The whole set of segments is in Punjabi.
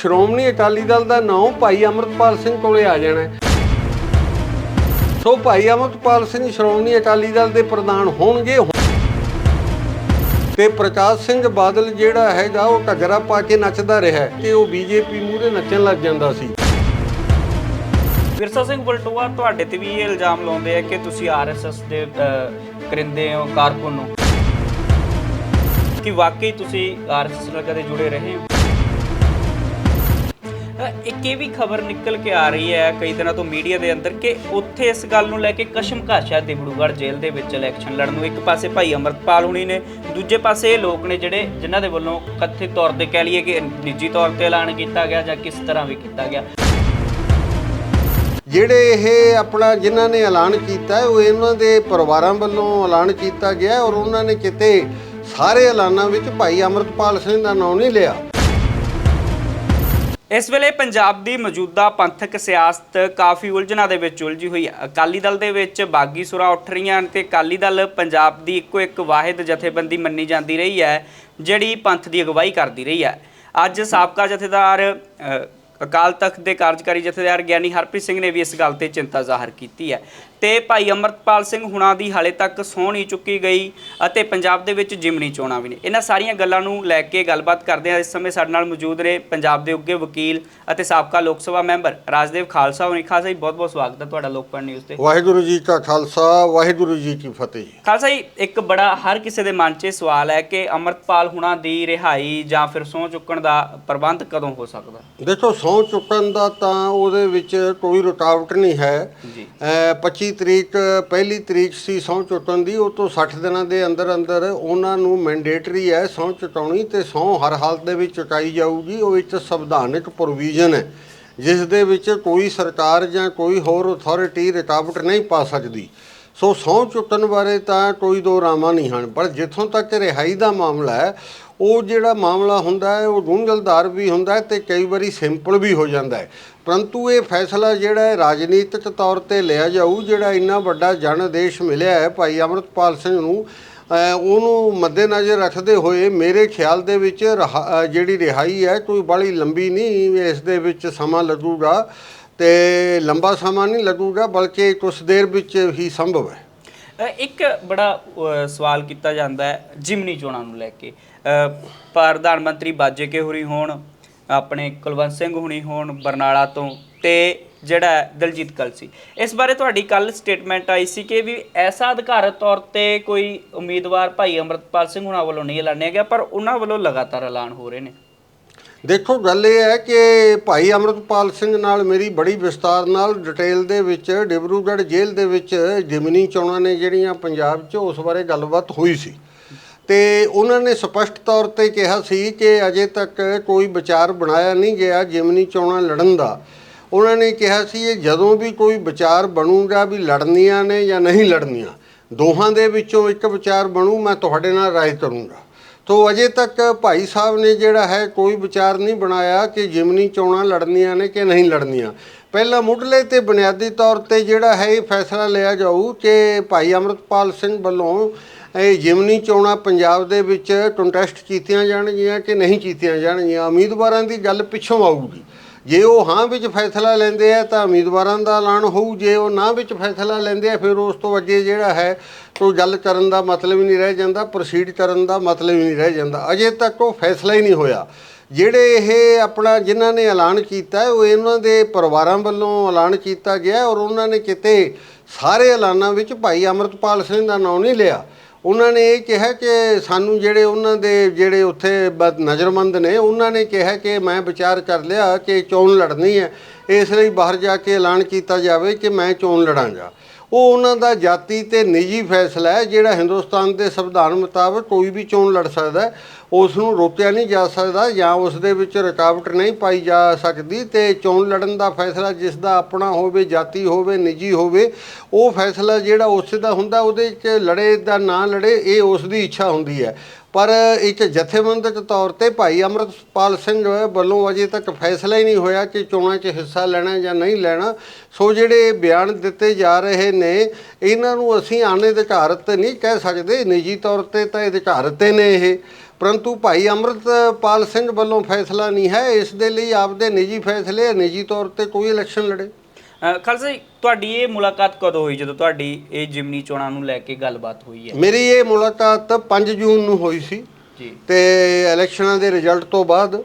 ਸ਼੍ਰੋਮਣੀ ਅਕਾਲੀ ਦਲ ਦਾ ਨਾਮ ਭਾਈ ਅਮਰਤਪਾਲ ਸਿੰਘ ਕੋਲੇ ਆ ਜਾਣਾ ਹੈ। ਸੋ ਭਾਈ ਅਮਰਤਪਾਲ ਸਿੰਘ ਸ਼੍ਰੋਮਣੀ ਅਕਾਲੀ ਦਲ ਦੇ ਪ੍ਰਧਾਨ ਹੋਣਗੇ। ਤੇ ਪ੍ਰਕਾਸ਼ ਸਿੰਘ ਬਾਦਲ ਜਿਹੜਾ ਹੈਗਾ, ਉਹ ਘੱਗਰਾ ਪਾ ਕੇ ਨੱਚਦਾ ਰਿਹਾ ਤੇ ਉਹ ਬੀਜੇਪੀ ਮੂਹਰੇ ਨੱਚਣ ਲੱਗ ਜਾਂਦਾ ਸੀ। ਵਿਰਸਾ ਸਿੰਘ ਬਲਟੋਆ, ਤੁਹਾਡੇ ਤੇ ਵੀ ਇਹ ਇਲਜ਼ਾਮ ਲਾਉਂਦੇ ਆ ਕਿ ਤੁਸੀਂ ਆਰਐਸਐਸ ਦੇ ਕਰਿੰਦੇ ਹੋ, ਕਾਰਕੁਨ ਹੋ? ਕਿ ਵਾਕਈ ਤੁਸੀਂ ਆਰਐਸਐਸ ਨਾਲ ਕਦੇ ਜੁੜੇ ਰਹੇ ਹੋ? ਇੱਕ ਇਹ ਵੀ ਖਬਰ ਨਿਕਲ ਕੇ ਆ ਰਹੀ ਹੈ ਕਈ ਦਿਨਾਂ ਤੋਂ ਮੀਡੀਆ ਦੇ ਅੰਦਰ ਕਿ ਉੱਥੇ ਇਸ ਗੱਲ ਨੂੰ ਲੈ ਕੇ ਕਸ਼ਮਕਸ਼ ਹੈ ਦਿਬੜੂਗੜ੍ਹ ਜੇਲ੍ਹ ਦੇ ਵਿੱਚ ਇਲੈਕਸ਼ਨ ਲੜਨ ਨੂੰ। ਇੱਕ ਪਾਸੇ ਭਾਈ ਅਮਰਤਪਾਲ ਹੁਣੀ ਨੇ, ਦੂਜੇ ਪਾਸੇ ਇਹ ਲੋਕ ਨੇ ਜਿਹੜੇ ਜਿਨ੍ਹਾਂ ਦੇ ਵੱਲੋਂ ਕਥਿਤ ਤੌਰ ਤੇ ਕਹਿ ਲਈਏ ਕਿ ਨਿੱਜੀ ਤੌਰ ਤੇ ਐਲਾਨ ਕੀਤਾ ਗਿਆ ਜਾਂ ਕਿਸ ਤਰ੍ਹਾਂ ਵੀ ਕੀਤਾ ਗਿਆ। ਜਿਹੜੇ ਇਹ ਆਪਣਾ ਜਿਨ੍ਹਾਂ ਨੇ ਐਲਾਨ ਕੀਤਾ ਉਹ ਇਹਨਾਂ ਦੇ ਪਰਿਵਾਰਾਂ ਵੱਲੋਂ ਐਲਾਨ ਕੀਤਾ ਗਿਆ ਔਰ ਉਹਨਾਂ ਨੇ ਕਿਤੇ ਸਾਰੇ ਐਲਾਨਾਂ ਵਿੱਚ ਭਾਈ ਅਮਰਤਪਾਲ ਸਿੰਘ ਦਾ ਨਾਮ ਨਹੀਂ ਲਿਆ। ਇਸ ਵੇਲੇ ਪੰਜਾਬ ਦੀ ਮੌਜੂਦਾ ਪੰਥਕ ਸਿਆਸਤ ਕਾਫੀ ਉਲਝਣਾਂ ਦੇ ਵਿੱਚ ਉਲਝੀ ਹੋਈ ਹੈ। ਅਕਾਲੀ ਦਲ ਦੇ ਵਿੱਚ ਬਾਗੀ ਸੁਰਾਂ ਉੱਠ ਰਹੀਆਂ ਹਨ ਤੇ ਅਕਾਲੀ ਦਲ ਪੰਜਾਬ ਦੀ ਇੱਕੋ ਇੱਕ ਵਾਹਿਦ ਜਥੇਬੰਦੀ ਮੰਨੀ ਜਾਂਦੀ ਰਹੀ ਹੈ, ਜਿਹੜੀ ਪੰਥ ਦੀ ਅਗਵਾਈ ਕਰਦੀ ਰਹੀ ਹੈ। ਅੱਜ ਸਾਬਕਾ ਜਥੇਦਾਰ ਅਕਾਲ ਤਖਤ ਦੇ ਕਾਰਜਕਾਰੀ ਜਥੇਦਾਰ ਗਿਆਨੀ ਹਰਪ੍ਰੀਤ ਸਿੰਘ ਨੇ ਵੀ ਇਸ ਗੱਲ ਤੇ ਚਿੰਤਾ ਜ਼ਾਹਰ ਕੀਤੀ ਹੈ। ਤੇ ਭਾਈ ਅਮਰਤਪਾਲ ਸਿੰਘ ਹੁਣਾਂ ਦੀ ਹਾਲੇ ਤੱਕ ਸਹੁੰ ਨਹੀਂ ਚੁੱਕੀ ਗਈ ਅਤੇ ਪੰਜਾਬ ਦੇ ਵਿੱਚ ਜਿਮਨੀ ਚੋਣਾਂ ਵੀ ਨੇ। ਇਹਨਾਂ ਸਾਰੀਆਂ ਗੱਲਾਂ ਨੂੰ ਲੈ ਕੇ ਗੱਲਬਾਤ ਕਰਦੇ ਹਾਂ। ਇਸ ਸਮੇਂ ਸਾਡੇ ਨਾਲ ਮੌਜੂਦ ਨੇ ਪੰਜਾਬ ਦੇ ਉੱਗੇ ਵਕੀਲ ਅਤੇ ਸਾਬਕਾ ਲੋਕ ਸਭਾ ਮੈਂਬਰ ਰਾਜਦੇਵ ਖਾਲਸਾ ਹੋਣੀ। ਖਾਲਸਾ ਜੀ ਬਹੁਤ ਬਹੁਤ ਸਵਾਗਤ ਹੈ ਤੁਹਾਡਾ ਲੋਕਪਾਲ ਨਿਊਜ਼ ਤੇ। ਵਾਹਿਗੁਰੂ ਜੀ ਕਾ ਖਾਲਸਾ ਵਾਹਿਗੁਰੂ ਜੀ ਕੀ ਫਤਿਹ। ਖਾਲਸਾ ਜੀ ਇੱਕ ਬੜਾ ਹਰ ਕਿਸੇ ਦੇ ਮਨ 'ਚ ਸਵਾਲ ਹੈ ਕਿ ਅਮਰਤਪਾਲ ਹੁਣਾਂ ਦੀ ਰਿਹਾਈ ਜਾਂ ਫਿਰ ਸਹੁੰ ਚੁੱਕਣ ਦਾ ਪ੍ਰਬੰਧ ਕਦੋਂ ਹੋ ਸਕਦਾ? ਦੇਖੋ ਸਹੁੰ ਚੁੱਕਣ ਦਾ ਤਾਂ ਉਹਦੇ ਵਿੱਚ ਕੋਈ ਰੁਕਾਵਟ ਨਹੀਂ ਹੈ। ਜੀ। ਅਹ 25 ਤਰੀਕ ਪਹਿਲੀ ਤਰੀਕ ਸੀ ਸਹੁੰ ਚੁੱਕਣ ਦੀ ਉਹ ਤੋਂ 60 ਦਿਨਾਂ ਦੇ ਅੰਦਰ ਅੰਦਰ ਉਹਨਾਂ ਨੂੰ ਮੈਂਡੇਟਰੀ ਹੈ ਸਹੁੰ ਚੁਕਾਉਣੀ ਤੇ ਸਹੁੰ ਹਰ ਹਾਲਤ ਦੇ ਵਿੱਚ ਚੁਕਾਈ ਜਾਊਗੀ। ਉਹ ਇੱਕ ਸੰਵਿਧਾਨਕ ਪ੍ਰੋਵੀਜ਼ਨ ਹੈ ਜਿਸ ਦੇ ਵਿੱਚ ਕੋਈ ਸਰਕਾਰ ਜਾਂ ਕੋਈ ਹੋਰ ਅਥਾਰਟੀ ਰੁਕਾਵਟ ਨਹੀਂ ਪਾ ਸਕਦੀ। ਸੋ ਸਹੁੰ ਚੁੱਕਣ ਬਾਰੇ ਤਾਂ ਕੋਈ ਦੋ ਰਾਮਾਂ ਨਹੀਂ ਹਨ ਪਰ ਜਿੱਥੋਂ ਤੱਕ ਰਿਹਾਈ ਦਾ ਮਾਮਲਾ ਹੈ ਉਹ ਜਿਹੜਾ ਮਾਮਲਾ ਹੁੰਦਾ ਹੈ, ਉਹ ਗੁੰਝਲਦਾਰ ਵੀ ਹੁੰਦਾ ਹੈ ਤੇ ਕਈ ਵਾਰੀ ਸਿੰਪਲ ਵੀ ਹੋ ਜਾਂਦਾ ਹੈ। ਪਰੰਤੂ ਇਹ ਫੈਸਲਾ ਜਿਹੜਾ ਹੈ, ਰਾਜਨੀਤਿਕ ਤੌਰ ਤੇ ਲਿਆ ਜਾਊ, ਜਿਹੜਾ ਇੰਨਾ ਵੱਡਾ ਜਨਦੇਸ਼ ਮਿਲਿਆ ਹੈ ਭਾਈ ਅਮਰਤਪਾਲ ਸਿੰਘ ਨੂੰ ਉਹਨੂੰ ਮੱਦੇਨਜ਼ਰ ਰੱਖਦੇ ਹੋਏ ਮੇਰੇ ਖਿਆਲ ਦੇ ਵਿੱਚ ਰਹਾ- ਜਿਹੜੀ ਰਿਹਾਈ ਹੈ, ਕੋਈ ਬੜੀ ਲੰਬੀ ਨਹੀਂ ਇਸ ਦੇ ਵਿੱਚ ਸਮਾਂ ਲੱਗੂਗਾ ਤੇ ਲੰਬਾ ਸਮਾਂ ਨਹੀਂ ਲੱਗੂਗਾ, ਬਲਕਿ ਕੁਝ ਦੇਰ ਵਿੱਚ ਹੀ ਸੰਭਵ ਹੈ। ਇੱਕ ਬੜਾ ਸਵਾਲ ਕੀਤਾ ਜਾਂਦਾ ਹੈ ਜਿਮਨੀ ਚੋਣਾਂ ਨੂੰ ਲੈ ਕੇ। ਪ੍ਰਧਾਨ ਮੰਤਰੀ ਬਾਜੇ ਕੇ ਹੋਰੀ ਹੋਣ? ਆਪਣੇ ਕੁਲਵੰਤ ਸਿੰਘ ਹੁਣੀ ਹੋਣ, ਬਰਨਾਲਾ ਤੋਂ ਤੇ ਜਿਹੜਾ ਹੈ ਦਲਜੀਤ ਕਲਸੀ। ਇਸ ਬਾਰੇ ਤੁਹਾਡੀ ਕੱਲ ਸਟੇਟਮੈਂਟ ਆਈ ਸੀ ਕਿ ਵੀ ਐਸਾ ਅਧਿਕਾਰਤ ਤੌਰ ਤੇ ਕੋਈ ਉਮੀਦਵਾਰ ਭਾਈ ਅਮਰਤਪਾਲ ਸਿੰਘ ਹੁਣਾਂ ਵੱਲੋਂ ਨਹੀਂ ਐਲਾਨਿਆ ਗਿਆ, ਪਰ ਉਹਨਾਂ ਵੱਲੋਂ ਲਗਾਤਾਰ ਐਲਾਨ ਹੋ ਰਹੇ ਨੇ। ਦੇਖੋ, ਗੱਲ ਇਹ ਹੈ ਕਿ ਭਾਈ ਅਮਰਤਪਾਲ ਸਿੰਘ ਨਾਲ ਮੇਰੀ ਬੜੀ ਵਿਸਤਾਰ ਨਾਲ ਡਿਟੇਲ ਦੇ ਵਿੱਚ ਡਿਬਰੂਗੜ੍ਹ ਜੇਲ੍ਹ ਦੇ ਵਿੱਚ ਜਿਮਨੀ ਚੋਣਾਂ ਨੇ ਜਿਹੜੀਆਂ ਪੰਜਾਬ 'ਚ ਉਸ ਬਾਰੇ ਗੱਲਬਾਤ ਹੋਈ ਸੀ। ਤੇ ਉਹਨਾਂ ਨੇ ਸਪਸ਼ਟ ਤੌਰ ਤੇ ਕਿਹਾ ਸੀ ਕਿ ਅਜੇ ਤੱਕ ਕੋਈ ਵਿਚਾਰ ਬਣਾਇਆ ਨਹੀਂ ਗਿਆ ਜਿਮਨੀ ਚੋਣਾਂ ਲੜਨ ਦਾ। ਉਹਨਾਂ ਨੇ ਕਿਹਾ ਸੀ ਇਹ ਜਦੋਂ ਵੀ ਕੋਈ ਵਿਚਾਰ ਬਣੂਗਾ ਵੀ ਲੜਨੀਆਂ ਨੇ ਜਾਂ ਨਹੀਂ ਲੜਨੀਆਂ, ਦੋਹਾਂ ਦੇ ਵਿੱਚੋਂ ਇੱਕ ਵਿਚਾਰ ਬਣੂ, ਮੈਂ ਤੁਹਾਡੇ ਨਾਲ ਰਾਏ ਕਰੂੰਗਾ। ਤੋ ਅਜੇ ਤੱਕ ਭਾਈ ਸਾਹਿਬ ਨੇ ਜਿਹੜਾ ਹੈ ਕੋਈ ਵਿਚਾਰ ਨਹੀਂ ਬਣਾਇਆ ਕਿ ਜਿਮਨੀ ਚੋਣਾਂ ਲੜਨੀਆਂ ਨੇ ਕਿ ਨਹੀਂ ਲੜਨੀਆਂ। ਪਹਿਲਾਂ ਮੁੱਢਲੇ ਤੇ ਬੁਨਿਆਦੀ ਤੌਰ ਤੇ ਜਿਹੜਾ ਹੈ ਇਹ ਫੈਸਲਾ ਲਿਆ ਜਾਊ ਕਿ ਭਾਈ ਅਮਰਤਪਾਲ ਸਿੰਘ ਵੱਲੋਂ ਇਹ ਜਿਮਨੀ ਚੋਣਾਂ ਪੰਜਾਬ ਦੇ ਵਿੱਚ ਕੰਟੈਸਟ ਕੀਤੀਆਂ ਜਾਣਗੀਆਂ ਕਿ ਨਹੀਂ ਕੀਤੀਆਂ ਜਾਣਗੀਆਂ। ਉਮੀਦਵਾਰਾਂ ਦੀ ਗੱਲ ਪਿੱਛੋਂ ਆਊਗੀ। ਜੇ ਉਹ ਹਾਂ ਵਿੱਚ ਫੈਸਲਾ ਲੈਂਦੇ ਆ ਤਾਂ ਉਮੀਦਵਾਰਾਂ ਦਾ ਐਲਾਨ ਹੋਊ, ਜੇ ਉਹ ਨਾ ਵਿੱਚ ਫੈਸਲਾ ਲੈਂਦੇ ਆ, ਫਿਰ ਉਸ ਤੋਂ ਅੱਗੇ ਜਿਹੜਾ ਹੈ ਕੋਈ ਗੱਲ ਕਰਨ ਦਾ ਮਤਲਬ ਹੀ ਨਹੀਂ ਰਹਿ ਜਾਂਦਾ, ਪ੍ਰੋਸੀਡ ਕਰਨ ਦਾ ਮਤਲਬ ਹੀ ਨਹੀਂ ਰਹਿ ਜਾਂਦਾ। ਅਜੇ ਤੱਕ ਉਹ ਫੈਸਲਾ ਹੀ ਨਹੀਂ ਹੋਇਆ। ਜਿਹੜੇ ਇਹ ਆਪਣਾ ਜਿਨ੍ਹਾਂ ਨੇ ਐਲਾਨ ਕੀਤਾ, ਉਹ ਇਹਨਾਂ ਦੇ ਪਰਿਵਾਰਾਂ ਵੱਲੋਂ ਐਲਾਨ ਕੀਤਾ ਗਿਆ ਔਰ ਉਹਨਾਂ ਨੇ ਕਿਤੇ ਸਾਰੇ ਐਲਾਨਾਂ ਵਿੱਚ ਭਾਈ ਅਮਰਤਪਾਲ ਸਿੰਘ ਦਾ ਨਾਮ ਨਹੀਂ ਲਿਆ। ਉਹਨਾਂ ਨੇ ਇਹ ਕਿਹਾ ਕਿ ਸਾਨੂੰ ਜਿਹੜੇ ਉਹਨਾਂ ਦੇ ਜਿਹੜੇ ਉੱਥੇ ਬ- ਨਜ਼ਰਮੰਦ ਨੇ, ਉਹਨਾਂ ਨੇ ਕਿਹਾ ਕਿ ਮੈਂ ਵਿਚਾਰ ਕਰ ਲਿਆ ਕਿ ਚੋਣ ਲੜਨੀ ਹੈ। ਇਸ ਲਈ ਬਾਹਰ ਜਾ ਕੇ ਐਲਾਨ ਕੀਤਾ ਜਾਵੇ ਕਿ ਮੈਂ ਚੋਣ ਲੜਾਂਗਾ। ਉਹ ਉਹਨਾਂ ਦਾ ਜਾਤੀ ਤੇ ਨਿੱਜੀ ਫੈਸਲਾ ਹੈ, ਜਿਹੜਾ ਹਿੰਦੁਸਤਾਨ ਦੇ ਸੰਵਿਧਾਨ ਮੁਤਾਬਕ ਕੋਈ ਵੀ ਚੋਣ ਲੜ ਸਕਦਾ ਹੈ। ਉਸ ਨੂੰ ਰੋਕਿਆ ਨਹੀਂ ਜਾ ਸਕਦਾ ਜਾਂ ਉਸ ਦੇ ਵਿੱਚ ਰੁਕਾਵਟ ਨਹੀਂ ਪਾਈ ਜਾ ਸਕਦੀ ਤੇ ਚੋਣ ਲੜਨ ਦਾ ਫੈਸਲਾ ਜਿਸ ਦਾ ਆਪਣਾ ਹੋਵੇ, ਜਾਤੀ ਹੋਵੇ, ਨਿੱਜੀ ਹੋਵੇ, ਉਹ ਫੈਸਲਾ ਜਿਹੜਾ ਉਸ ਦਾ ਹੁੰਦਾ, ਉਹਦੇ 'ਚ ਲੜੇ ਦਾ ਨਾ ਲੜੇ, ਇਹ ਉਸ ਦੀ ਇੱਛਾ ਹੁੰਦੀ ਹੈ। ਪਰ ਇੱਕ ਜਥੇਬੰਦਕ ਤੌਰ ਤੇ ਭਾਈ ਅਮਰਤਪਾਲ ਸਿੰਘ ਵੱਲੋਂ ਅਜੇ ਤੱਕ ਫੈਸਲਾ ਹੀ ਨਹੀਂ ਹੋਇਆ ਕਿ ਚੋਣਾਂ 'ਚ ਹਿੱਸਾ ਲੈਣਾ ਜਾਂ ਨਹੀਂ ਲੈਣਾ। ਸੋ ਜਿਹੜੇ ਬਿਆਨ ਦਿੱਤੇ ਜਾ ਰਹੇ ਨੇ, ਇਹਨਾਂ ਨੂੰ ਅਸੀਂ ਅਣਅਧਿਕਾਰਤ ਨਹੀਂ ਕਹਿ ਸਕਦੇ। ਨਿੱਜੀ ਤੌਰ ਤੇ ਤਾਂ ਅਧਿਕਾਰਤ ਹੀ ਨੇ ਇਹ। ਪਰੰਤੂ ਭਾਈ ਅੰਮ੍ਰਿਤਪਾਲ ਸਿੰਘ ਵੱਲੋਂ ਫੈਸਲਾ ਨਹੀਂ ਹੈ ਇਸ ਦੇ ਲਈ ਆਪਦੇ ਨਿੱਜੀ ਫੈਸਲੇ ਨਿੱਜੀ ਤੌਰ ਤੇ ਕੋਈ ਇਲੈਕਸ਼ਨ ਲੜੇ। ਖਾਲਸਾ ਤੁਹਾਡੀ ਇਹ ਮੁਲਾਕਾਤ ਕਦੋਂ ਹੋਈ? ਜਦੋਂ ਤੁਹਾਡੀ ਇਹ ਜਿਮਨੀ ਚੋਣਾਂ ਨੂੰ ਲੈ ਕੇ ਗੱਲਬਾਤ ਹੋਈ ਹੈ। ਮੇਰੀ ਇਹ ਮੁਲਾਕਾਤ 5 ਜੂਨ ਨੂੰ ਹੋਈ ਸੀ ਜੀ। ਤੇ ਇਲੈਕਸ਼ਨਾਂ ਦੇ ਰਿਜ਼ਲਟ ਤੋਂ ਬਾਅਦ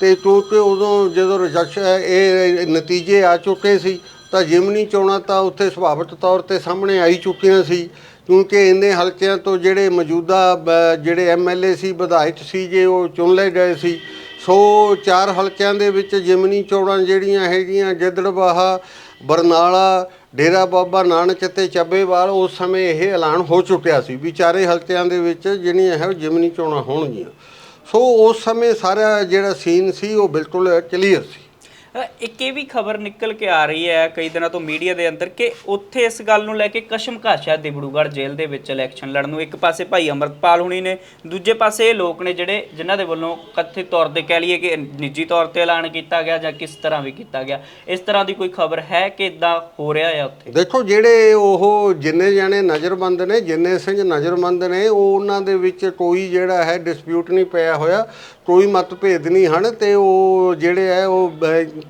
ਤੇ ਕਿਉਂਕਿ ਉਦੋਂ ਜਦੋਂ ਰਿਜ਼ਲਟ ਇਹ ਨਤੀਜੇ ਆ ਚੁੱਕੇ ਸੀ ਤਾਂ ਜਿਮਨੀ ਚੋਣਾਂ ਤਾਂ ਉੱਥੇ ਸੁਭਾਵਿਕ ਤੌਰ ਤੇ ਸਾਹਮਣੇ ਆਈ ਚੁੱਕੀਆਂ ਸੀ। ਕਿਉਂਕਿ ਇੰਨੇ ਹਲਕਿਆਂ ਤੋਂ ਜਿਹੜੇ ਮੌਜੂਦਾ ਬ- ਜਿਹੜੇ ਐਮਐਲਏ ਸੀ, ਵਿਧਾਇਕ ਸੀ ਜੇ, ਉਹ ਚੁਣ ਲਏ ਗਏ ਸੀ। ਸੋ ਚਾਰ ਹਲਕਿਆਂ ਦੇ ਵਿੱਚ ਜਿਮਨੀ ਚੋਣਾਂ ਜਿਹੜੀਆਂ ਹੈਗੀਆਂ ਗਿੱਦੜਬਾਹਾ ਬਰਨਾਲਾ, ਡੇਰਾ ਬਾਬਾ ਨਾਨਕ ਤੇ ਚੱਬੇਵਾਲ, ਉਸ ਸਮੇਂ ਇਹ ਐਲਾਨ ਹੋ ਚੁੱਕਿਆ ਸੀ ਵੀ ਚਾਰੇ ਹਲਕਿਆਂ ਦੇ ਵਿੱਚ ਜਿਹੜੀਆਂ ਹੈ ਉਹ ਜਿਮਨੀ ਚੋਣਾਂ ਹੋਣਗੀਆਂ। ਸੋ ਉਸ ਸਮੇਂ ਸਾਰਾ ਜਿਹੜਾ ਸੀਨ ਸੀ, ਉਹ ਬਿਲਕੁਲ ਕਲੀਅਰ ਸੀ। ਇੱਕ ਇਹ ਵੀ ਖਬਰ ਨਿਕਲ ਕੇ ਆ ਰਹੀ ਹੈ ਕਈ ਦਿਨਾਂ ਤੋਂ ਮੀਡੀਆ ਦੇ ਅੰਦਰ ਕਿ ਉੱਥੇ ਇਸ ਗੱਲ ਨੂੰ ਲੈ ਕੇ ਕਸ਼ਮਕਸ਼ ਹੈ ਦਿਬੜੂਗੜ੍ਹ ਜੇਲ੍ਹ ਦੇ ਵਿੱਚ ਇਲੈਕਸ਼ਨ ਲੜਨ ਨੂੰ ਇੱਕ ਪਾਸੇ ਭਾਈ ਅਮਰਤਪਾਲ ਹੁਣੀ ਨੇ, ਦੂਜੇ ਪਾਸੇ ਇਹ ਲੋਕ ਨੇ ਜਿਹੜੇ ਜਿਨ੍ਹਾਂ ਦੇ ਵੱਲੋਂ ਕਥਿਤ ਤੌਰ ਤੇ ਕਹਿ ਲਈਏ ਕਿ ਨਿੱਜੀ ਤੌਰ ਤੇ ਐਲਾਨ ਕੀਤਾ ਗਿਆ ਜਾਂ ਕਿਸ ਤਰ੍ਹਾਂ ਵੀ ਕੀਤਾ ਗਿਆ, ਇਸ ਤਰ੍ਹਾਂ ਦੀ ਕੋਈ ਖਬਰ ਹੈ ਕਿ ਇਦਾਂ ਹੋ ਰਿਹਾ ਹੈ ਉੱਥੇ? ਦੇਖੋ ਜਿਹੜੇ ਉਹ ਜਿੰਨੇ ਜਾਣੇ ਨਜ਼ਰਬੰਦ ਨੇ, ਜਿੰਨੇ ਸਿੰਘ ਨਜ਼ਰਬੰਦ ਨੇ, ਉਹ ਉਹਨਾਂ ਦੇ ਵਿੱਚ ਕੋਈ ਜਿਹੜਾ ਹੈ ਡਿਸਪਿਊਟ ਨਹੀਂ ਪਿਆ ਹੋਇਆ। ਕੋਈ ਮਤਭੇਦ ਨਹੀਂ ਹਨ ਤੇ ਉਹ ਜਿਹੜੇ ਹੈ, ਉਹ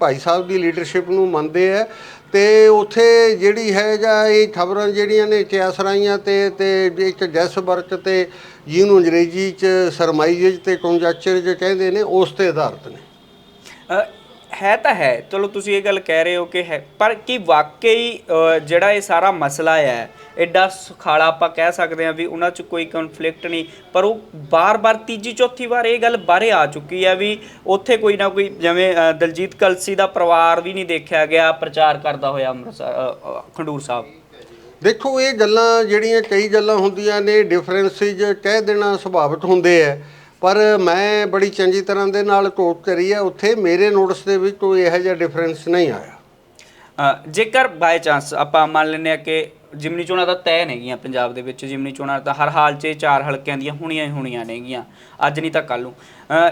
ਭਾਈ ਸਾਹਿਬ ਦੀ ਲੀਡਰਸ਼ਿਪ ਨੂੰ ਮੰਨਦੇ ਹੈ ਤੇ ਉਥੇ ਜਿਹੜੀ ਹੈ ਜਾਂ ਇਹ ਖਬਰਾਂ ਜਿਹੜੀਆਂ ਨੇ ਚਿਆਸਰਾਈਆਂ ਤੇ ਤੇ ਇੱਕ ਜੈਸ ਵਰਤ ਤੇ ਜਿਹਨੂੰ ਅੰਗਰੇਜ਼ੀ ਚ, ਸਰਮਾਈਜ਼ ਤੇ ਕੰਜੈਕਚਰ ਜੇ ਕਹਿੰਦੇ ਨੇ, ਉਸ ਤੇ ਆਧਾਰਿਤ ਨੇ। ਹੈ ਤਾਂ ਹੈ, ਚਲੋ ਤੁਸੀਂ ਇਹ ਗੱਲ ਕਹਿ ਰਹੇ ਹੋ ਕਿ ਹੈ, ਪਰ ਕੀ ਵਾਕਈ ਜਿਹੜਾ ਇਹ ਸਾਰਾ ਮਸਲਾ ਹੈ ਐਡਾ ਸੁਖਾਲਾ ਆਪਾਂ ਕਹਿ ਸਕਦੇ ਹਾਂ ਵੀ ਉਹਨਾਂ 'ਚ ਕੋਈ ਕਨਫਲਿਕਟ ਨਹੀਂ। ਪਰ ਉਹ ਬਾਰ-ਬਾਰ ਤੀਜੀ ਚੌਥੀ ਵਾਰ ਇਹ ਗੱਲ ਬਾਹਰੇ ਆ ਚੁੱਕੀ ਹੈ ਵੀ ਉੱਥੇ ਕੋਈ ਨਾ ਕੋਈ ਜਿਵੇਂ ਦਲਜੀਤ ਕਲਸੀ ਦਾ ਪਰਿਵਾਰ ਵੀ ਨਹੀਂ ਦੇਖਿਆ ਗਿਆ ਪ੍ਰਚਾਰ ਕਰਦਾ ਹੋਇਆ ਅੰਮ੍ਰਿਤਸਰ ਖੰਡੂਰ ਸਾਹਿਬ। ਦੇਖੋ ਇਹ ਗੱਲਾਂ ਜਿਹੜੀਆਂ ਕਈ ਗੱਲਾਂ ਹੁੰਦੀਆਂ ਨੇ ਡਿਫਰੈਂਸਿਸ ਕਹਿ ਦੇਣਾ ਸੁਭਾਵਿਕ ਹੁੰਦੇ ਆ। ਪਰ ਮੈਂ ਬੜੀ ਚੰਗੀ ਤਰ੍ਹਾਂ ਦੇ ਨਾਲ ਕੋਟ ਕਰੀ ਹੈ ਉੱਥੇ ਮੇਰੇ ਨੋਟਿਸ ਦੇ ਵਿੱਚ ਕੋਈ ਇਹੋ ਜਿਹਾ ਡਿਫਰੈਂਸ ਨਹੀਂ ਆਇਆ। ਜੇਕਰ ਬਾਈ ਚਾਂਸ ਆਪਾਂ ਮੰਨ ਲੈਂਦੇ ਆ ਕਿ ਜਿਮਨੀ ਚੋਣਾਂ ਤਾਂ ਤੈਅ ਨੇਗੀਆਂ ਪੰਜਾਬ ਦੇ ਵਿੱਚ, ਜਿਮਨੀ ਚੋਣਾਂ ਤਾਂ ਹਰ ਹਾਲ 'ਚ ਚਾਰ ਹਲਕਿਆਂ ਦੀਆਂ ਹੋਣੀਆਂ ਹੀ ਹੋਣੀਆਂ ਨੇਗੀਆਂ, ਅੱਜ ਨਹੀਂ ਤਾਂ ਕੱਲ ਨੂੰ।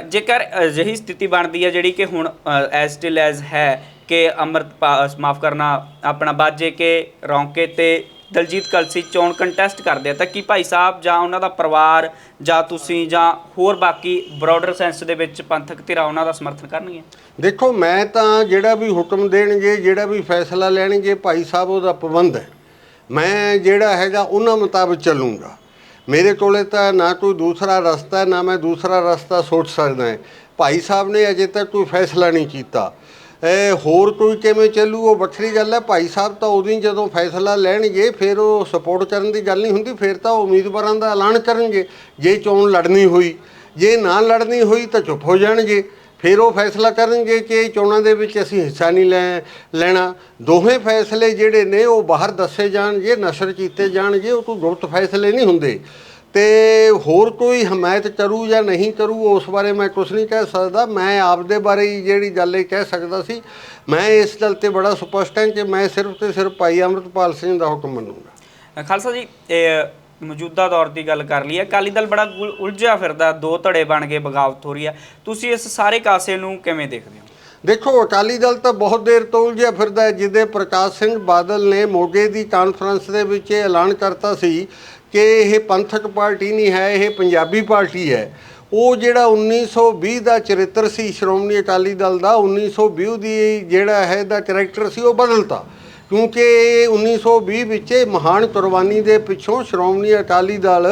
ਜੇਕਰ ਅਜਿਹੀ ਸਥਿਤੀ ਬਣਦੀ ਹੈ ਜਿਹੜੀ ਕਿ ਹੁਣ ਐਸ ਸਟਿਲ ਐਜ਼ ਹੈ ਕਿ ਅੰਮ੍ਰਿਤ ਮਾਫ ਕਰਨਾ, ਆਪਣਾ ਬਾਜੇ ਕੇ, ਰੌਂਕੇ ਤੇ ਦਲਜੀਤ ਕਲਸੀ ਚੋਣ ਕੰਟੈਸਟ ਕਰਦੇ ਆ, ਤਾਂ ਕੀ ਭਾਈ ਸਾਹਿਬ ਜਾਂ ਉਹਨਾਂ ਦਾ ਪਰਿਵਾਰ ਜਾਂ ਤੁਸੀਂ ਜਾਂ ਹੋਰ ਬਾਕੀ ਬ੍ਰੌਡਰ ਸੈਂਸ ਦੇ ਵਿੱਚ ਪੰਥਕ ਧਿਰਾਂ ਉਹਨਾਂ ਦਾ ਸਮਰਥਨ ਕਰਨਗੀਆਂ? ਦੇਖੋ, ਮੈਂ ਤਾਂ ਜਿਹੜਾ ਵੀ ਹੁਕਮ ਦੇਣਗੇ, ਜਿਹੜਾ ਵੀ ਫੈਸਲਾ ਲੈਣਗੇ, ਭਾਈ ਸਾਹਿਬ, ਉਹਦਾ ਪਾਬੰਦ ਹੈ। ਮੈਂ ਜਿਹੜਾ ਹੈਗਾ ਉਹਨਾਂ ਮੁਤਾਬਕ ਚੱਲੂੰਗਾ। ਮੇਰੇ ਕੋਲੇ ਤਾਂ ਨਾ ਕੋਈ ਦੂਸਰਾ ਰਸਤਾ ਹੈ, ਨਾ ਮੈਂ ਦੂਸਰਾ ਰਸਤਾ ਸੋਚ ਸਕਦਾ ਹਾਂ। ਭਾਈ ਸਾਹਿਬ ਨੇ ਅਜੇ ਤੱਕ ਕੋਈ ਫੈਸਲਾ ਨਹੀਂ ਕੀਤਾ। ਇਹ ਹੋਰ ਕੋਈ ਕਿਵੇਂ ਚੱਲੂ ਉਹ ਵੱਖਰੀ ਗੱਲ ਹੈ। ਭਾਈ ਸਾਹਿਬ ਤਾਂ ਉਦੋਂ ਹੀ ਜਦੋਂ ਫੈਸਲਾ ਲੈਣਗੇ ਫਿਰ ਉਹ ਸਪੋਰਟ ਕਰਨ ਦੀ ਗੱਲ ਨਹੀਂ ਹੁੰਦੀ ਫਿਰ ਤਾਂ ਉਹ ਉਮੀਦਵਾਰਾਂ ਦਾ ਐਲਾਨ ਕਰਨਗੇ। ਜੇ ਚੋਣ ਲੜਨੀ ਹੋਈ ਜੇ ਨਾ ਲੜਨੀ ਹੋਈ ਤਾਂ ਚੁੱਪ ਹੋ ਜਾਣਗੇ। ਫਿਰ ਉਹ ਫੈਸਲਾ ਕਰਨਗੇ ਕਿ ਚੋਣਾਂ ਦੇ ਵਿੱਚ ਅਸੀਂ ਹਿੱਸਾ ਨਹੀਂ ਲੈ ਲੈਣਾ। ਦੋਹੇ ਫੈਸਲੇ ਜਿਹੜੇ ਨੇ ਉਹ ਬਾਹਰ ਦੱਸੇ ਜਾਣਗੇ, ਨਸ਼ਰ ਕੀਤੇ ਜਾਣਗੇ, ਉਹ ਕੋਈ ਗੁਪਤ ਫੈਸਲੇ ਨਹੀਂ ਹੁੰਦੇ। ਤੇ ਹੋਰ ਕੋਈ ਹਮਾਇਤ ਕਰੂ ਜਾਂ ਨਹੀਂ ਕਰੂ, ਉਸ ਬਾਰੇ ਮੈਂ ਕੁਝ ਨਹੀਂ ਕਹਿ ਸਕਦਾ। ਮੈਂ ਆਪਦੇ ਬਾਰੇ ਹੀ ਜਿਹੜੀ ਗੱਲ ਇਹ ਕਹਿ ਸਕਦਾ ਸੀ। ਮੈਂ ਇਸ ਗੱਲ ਤੇ ਬੜਾ ਸਪਸ਼ਟ ਹਾਂ ਕਿ ਮੈਂ ਸਿਰਫ ਤੇ ਸਿਰਫ ਭਾਈ ਅੰਮ੍ਰਿਤਪਾਲ ਸਿੰਘ ਦਾ ਹੁਕਮ ਮੰਨੂਗਾ। ਖਾਲਸਾ ਜੀ ਮੌਜੂਦਾ ਦੌਰ ਦੀ ਗੱਲ ਕਰ ਲਈ ਹੈ ਅਕਾਲੀ ਦਲ ਬੜਾ ਗੁਲ- ਉਲਝਿਆ ਫਿਰਦਾ, ਦੋ ਧੜੇ ਬਣ ਕੇ ਬਗਾਵਤ ਹੋ ਰਹੀ ਹੈ। ਤੁਸੀਂ ਇਸ ਸਾਰੇ ਕਾਸੇ ਨੂੰ ਕਿਵੇਂ ਦੇਖਦੇ ਹੋ? ਦੇਖੋ, ਅਕਾਲੀ ਦਲ ਤਾਂ ਬਹੁਤ ਦੇਰ ਤੋਂ ਉਲਝਿਆ ਫਿਰਦਾ ਹੈ, ਜਿਹਦੇ ਪ੍ਰਕਾਸ਼ ਸਿੰਘ ਬਾਦਲ ਨੇ ਮੋਗੇ ਦੀ ਕਾਨਫਰੰਸ ਦੇ ਵਿੱਚ ਇਹ ਐਲਾਨ ਕਰਤਾ ਸੀ ਕਿ ਇਹ ਪੰਥਕ ਪਾਰਟੀ ਨਹੀਂ ਹੈ, ਇਹ ਪੰਜਾਬੀ ਪਾਰਟੀ ਹੈ। ਉਹ ਜਿਹੜਾ 1920 ਦਾ ਚਰਿੱਤਰ ਸੀ ਸ਼੍ਰੋਮਣੀ ਅਕਾਲੀ ਦਲ ਦਾ 1920 ਦੀ ਜਿਹੜਾ ਹੈ ਦਾ ਕਰੈਕਟਰ ਸੀ ਉਹ ਬਦਲਤਾ। ਕਿਉਂਕਿ ਇਹ 1920 ਵਿੱਚ ਇਹ ਮਹਾਨ ਕੁਰਬਾਨੀ ਦੇ ਪਿੱਛੋਂ ਸ਼੍ਰੋਮਣੀ ਅਕਾਲੀ ਦਲ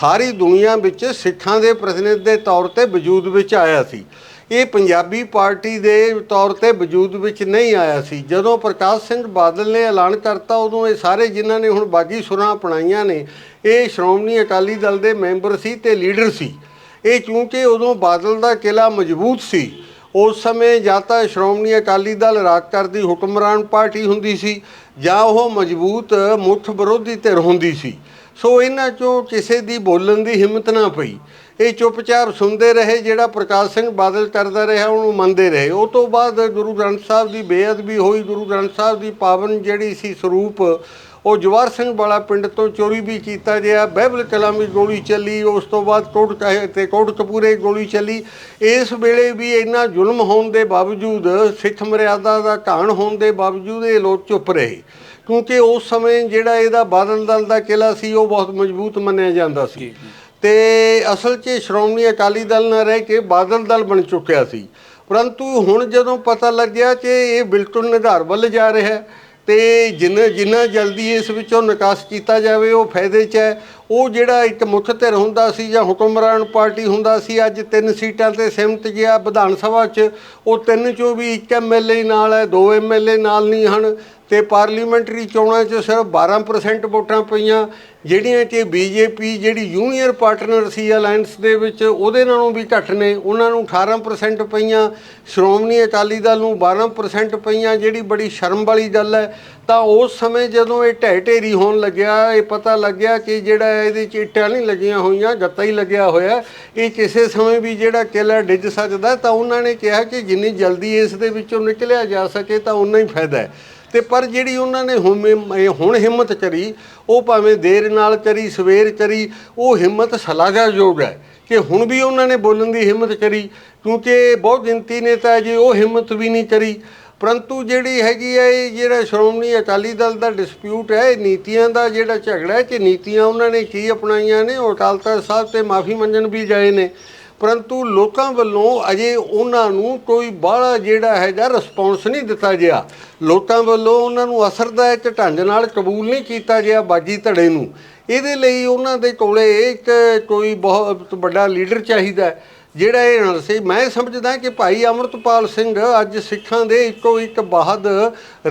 ਸਾਰੀ ਦੁਨੀਆ ਵਿੱਚ ਸਿੱਖਾਂ ਦੇ ਪ੍ਰਤੀਨਿਧ ਦੇ ਤੌਰ ਤੇ ਵਜੂਦ ਵਿੱਚ ਆਇਆ ਸੀ। ਇਹ ਪੰਜਾਬੀ ਪਾਰਟੀ ਦੇ ਤੌਰ ਤੇ ਵਜੂਦ ਵਿੱਚ ਨਹੀਂ ਆਇਆ ਸੀ। ਜਦੋਂ ਪ੍ਰਕਾਸ਼ ਸਿੰਘ ਬਾਦਲ ਨੇ ਐਲਾਨ ਕਰਤਾ, ਉਦੋਂ ਇਹ ਸਾਰੇ ਜਿਨ੍ਹਾਂ ਨੇ ਹੁਣ ਬਾਗੀ ਸੁਰਾਂ ਅਪਣਾਈਆਂ ਨੇ, ਇਹ ਸ਼੍ਰੋਮਣੀ ਅਕਾਲੀ ਦਲ ਦੇ ਮੈਂਬਰ ਸੀ ਤੇ ਲੀਡਰ ਸੀ। ਇਹ ਕਿਉਂਕਿ ਉਦੋਂ ਬਾਦਲ ਦਾ ਕਿਲਾ ਮਜ਼ਬੂਤ ਸੀ। ਉਸ ਸਮੇਂ ਜਾਂ ਤਾਂ ਸ਼੍ਰੋਮਣੀ ਅਕਾਲੀ ਦਲ ਰਾਜ ਦੀ ਹੁਕਮਰਾਨ ਪਾਰਟੀ ਹੁੰਦੀ ਸੀ ਜਾਂ ਉਹ ਮਜ਼ਬੂਤ ਮੁੱਠ ਵਿਰੋਧੀ ਧਿਰ ਹੁੰਦੀ ਸੀ। ਸੋ ਇਹਨਾਂ ਚੋਂ ਕਿਸੇ ਦੀ ਬੋਲਣ ਦੀ ਹਿੰਮਤ ਨਾ ਪਈ। ਇਹ ਚੁੱਪਚਾਪ ਸੁਣਦੇ ਰਹੇ, ਜਿਹੜਾ ਪ੍ਰਕਾਸ਼ ਸਿੰਘ ਬਾਦਲ ਕਰਦਾ ਰਿਹਾ, ਉਹਨੂੰ ਮੰਨਦੇ ਰਹੇ। ਉਹ ਤੋਂ ਬਾਅਦ ਗੁਰੂ ਗ੍ਰੰਥ ਸਾਹਿਬ ਦੀ ਬੇਅਦਬੀ ਹੋਈ। ਗੁਰੂ ਗ੍ਰੰਥ ਸਾਹਿਬ ਦੀ ਪਾਵਨ ਜਿਹੜੀ ਸੀ ਸਰੂਪ ਉਹ ਜਵਾਰ ਸਿੰਘ ਵਾਲਾ ਪਿੰਡ ਤੋਂ ਚੋਰੀ ਵੀ ਕੀਤਾ ਗਿਆ ਬਹਿਬਲ ਕਲਾਮ ਵਿੱਚ ਗੋਲੀ ਚੱਲੀ ਉਸ ਤੋਂ ਬਾਅਦ ਕੋਟ ਤੇ ਕੋਟ ਕਪੂਰੇ ਗੋਲੀ ਚੱਲੀ। ਇਸ ਵੇਲੇ ਵੀ ਇੰਨਾ ਜ਼ੁਲਮ ਹੋਣ ਦੇ ਬਾਵਜੂਦ ਸਿੱਖ ਮਰਿਆਦਾ ਦਾ ਘਾਣ ਹੋਣ ਦੇ ਬਾਵਜੂਦ ਇਹ ਲੋਕ ਚੁੱਪ ਰਹੇ। ਕਿਉਂਕਿ ਉਸ ਸਮੇਂ ਜਿਹੜਾ ਇਹਦਾ ਬਾਦਲ ਦਲ ਦਾ ਕਿਲਾ ਸੀ ਉਹ ਬਹੁਤ ਮਜ਼ਬੂਤ ਮੰਨਿਆ ਜਾਂਦਾ ਸੀ। ਤੇ ਅਸਲ 'ਚ ਸ਼੍ਰੋਮਣੀ ਅਕਾਲੀ ਦਲ ਨਾਲ ਰਹਿ ਕੇ ਬਾਦਲ ਦਲ ਬਣ ਚੁੱਕਿਆ ਸੀ। ਪਰੰਤੂ ਹੁਣ ਜਦੋਂ ਪਤਾ ਲੱਗਿਆ ਕਿ ਇਹ ਬਿਲਕੁਲ ਨਿਧਾਰ ਵੱਲ ਜਾ ਰਿਹਾ ਹੈ ਤੇ ਜਿੰਨਾ ਜਿੰਨਾ ਜਲਦੀ ਇਸ ਵਿੱਚੋਂ ਨਿਕਾਸ ਕੀਤਾ ਜਾਵੇ ਉਹ ਫਾਇਦੇ 'ਚ ਹੈ। ਉਹ ਜਿਹੜਾ ਇੱਕ ਮੁੱਖ ਧਿਰ ਹੁੰਦਾ ਸੀ ਜਾਂ ਹੁਕਮਰਾਨ ਪਾਰਟੀ ਹੁੰਦਾ ਸੀ, ਅੱਜ ਤਿੰਨ ਸੀਟਾਂ ਤੇ ਸਿਮਤ ਗਿਆ। ਵਿਧਾਨ ਸਭਾ 'ਚ ਉਹ ਤਿੰਨ 'ਚੋਂ ਵੀ ਇੱਕ ਐਮਐਲਏ ਨਾਲ ਹੈ, ਦੋ ਐਮਐਲਏ ਨਾਲ ਨਹੀਂ ਹਨ ਤੇ ਪਾਰਲੀਮੈਂਟਰੀ ਚੋਣਾਂ 'ਚ ਸਿਰਫ 12% ਵੋਟਾਂ ਪਈਆਂ। ਜਿਹੜੀਆਂ ਕਿ ਬੀਜੇਪੀ ਜਿਹੜੀ ਯੂਨੀਅਰ ਪਾਰਟਨਰ ਸੀ ਅਲਾਈਅੰਸ ਦੇ ਵਿੱਚ, ਉਹਦੇ ਨਾਲੋਂ ਵੀ ਘੱਟ ਨੇ। ਉਹਨਾਂ ਨੂੰ 18% ਪਈਆਂ। ਸ਼੍ਰੋਮਣੀ ਅਕਾਲੀ ਦਲ ਨੂੰ 12% ਪਈਆਂ, ਜਿਹੜੀ ਬੜੀ ਸ਼ਰਮ ਵਾਲੀ ਗੱਲ ਹੈ। ਤਾਂ ਉਸ ਸਮੇਂ ਜਦੋਂ ਇਹ ਢਹਿ ਢੇਰੀ ਹੋਣ ਲੱਗਿਆ, ਇਹ ਪਤਾ ਲੱਗਿਆ ਕਿ ਜਿਹੜਾ ਇਹਦੇ 'ਚ ਇੱਟਾਂ ਨਹੀਂ ਲੱਗੀਆਂ ਹੋਈਆਂ, ਗੱਤਾ ਹੀ ਲੱਗਿਆ ਹੋਇਆ। ਇਹ ਕਿਸੇ ਸਮੇਂ ਵੀ ਜਿਹੜਾ ਕਿਲਾ ਡਿੱਗ ਸਕਦਾ, ਤਾਂ ਉਹਨਾਂ ਨੇ ਕਿਹਾ ਕਿ ਜਿੰਨੀ ਜਲਦੀ ਇਸ ਦੇ ਵਿੱਚੋਂ ਨਿਕਲਿਆ ਜਾ ਸਕੇ, ਤਾਂ ਉਨਾ ਹੀ ਫਾਇਦਾ ਹੈ। ਤੇ ਪਰ ਜਿਹੜੀ ਉਹਨਾਂ ਨੇ ਹੁਣ ਹੁਣ ਹਿੰਮਤ ਕਰੀ, ਉਹ ਭਾਵੇਂ ਦੇਰ ਨਾਲ ਕਰੀ, ਸਵੇਰ ਕਰੀ, ਉਹ ਹਿੰਮਤ ਸ਼ਲਾਘਾਯੋਗ ਹੈ ਕਿ ਹੁਣ ਵੀ ਉਹਨਾਂ ਨੇ ਬੋਲਣ ਦੀ ਹਿੰਮਤ ਕਰੀ, ਕਿਉਂਕਿ ਬਹੁਤ ਗਿਣਤੀ ਨੇ ਤਾਂ ਜੇ ਉਹ ਹਿੰਮਤ ਵੀ ਨਹੀਂ ਕਰੀ। ਪਰੰਤੂ ਜਿਹੜੀ ਹੈਗੀ ਹੈ ਇਹ ਜਿਹੜਾ ਸ਼੍ਰੋਮਣੀ ਅਕਾਲੀ ਦਲ ਦਾ ਡਿਸਪਿਊਟ ਹੈ, ਇਹ ਨੀਤੀਆਂ ਦਾ ਜਿਹੜਾ ਝਗੜਾ ਹੈ, ਕਿ ਨੀਤੀਆਂ ਉਹਨਾਂ ਨੇ ਕੀ ਅਪਣਾਈਆਂ ਨੇ, ਉਹ ਅਕਾਲ ਸਾਹਿਬ ਤੇ ਮਾਫੀ ਮੰਗਣ ਵੀ ਗਏ ਨੇ। ਪਰੰਤੂ ਲੋਕਾਂ ਵੱਲੋਂ ਅਜੇ ਉਹਨਾਂ ਨੂੰ ਕੋਈ ਬਾਹਲਾ ਜਿਹੜਾ ਹੈਗਾ ਰਿਸਪੌਂਸ ਨਹੀਂ ਦਿੱਤਾ ਗਿਆ। ਲੋਕਾਂ ਵੱਲੋਂ ਉਹਨਾਂ ਨੂੰ ਅਸਰਦਾਇਕ ਢੰਗ ਨਾਲ ਕਬੂਲ ਨਹੀਂ ਕੀਤਾ ਗਿਆ ਬਾਜੀ ਧੜੇ ਨੂੰ। ਇਹਦੇ ਲਈ ਉਹਨਾਂ ਦੇ ਕੋਲੇ ਇੱਕ ਕੋਈ ਬਹੁਤ ਵੱਡਾ ਲੀਡਰ ਚਾਹੀਦਾ ਹੈ। ਜਿਹੜਾ ਇਹ ਸੀ ਮੈਂ ਸਮਝਦਾ ਕਿ ਭਾਈ ਅਮਰਤਪਾਲ ਸਿੰਘ ਅੱਜ ਸਿੱਖਾਂ ਦੇ ਇੱਕੋ ਇੱਕ ਬਾਹਦ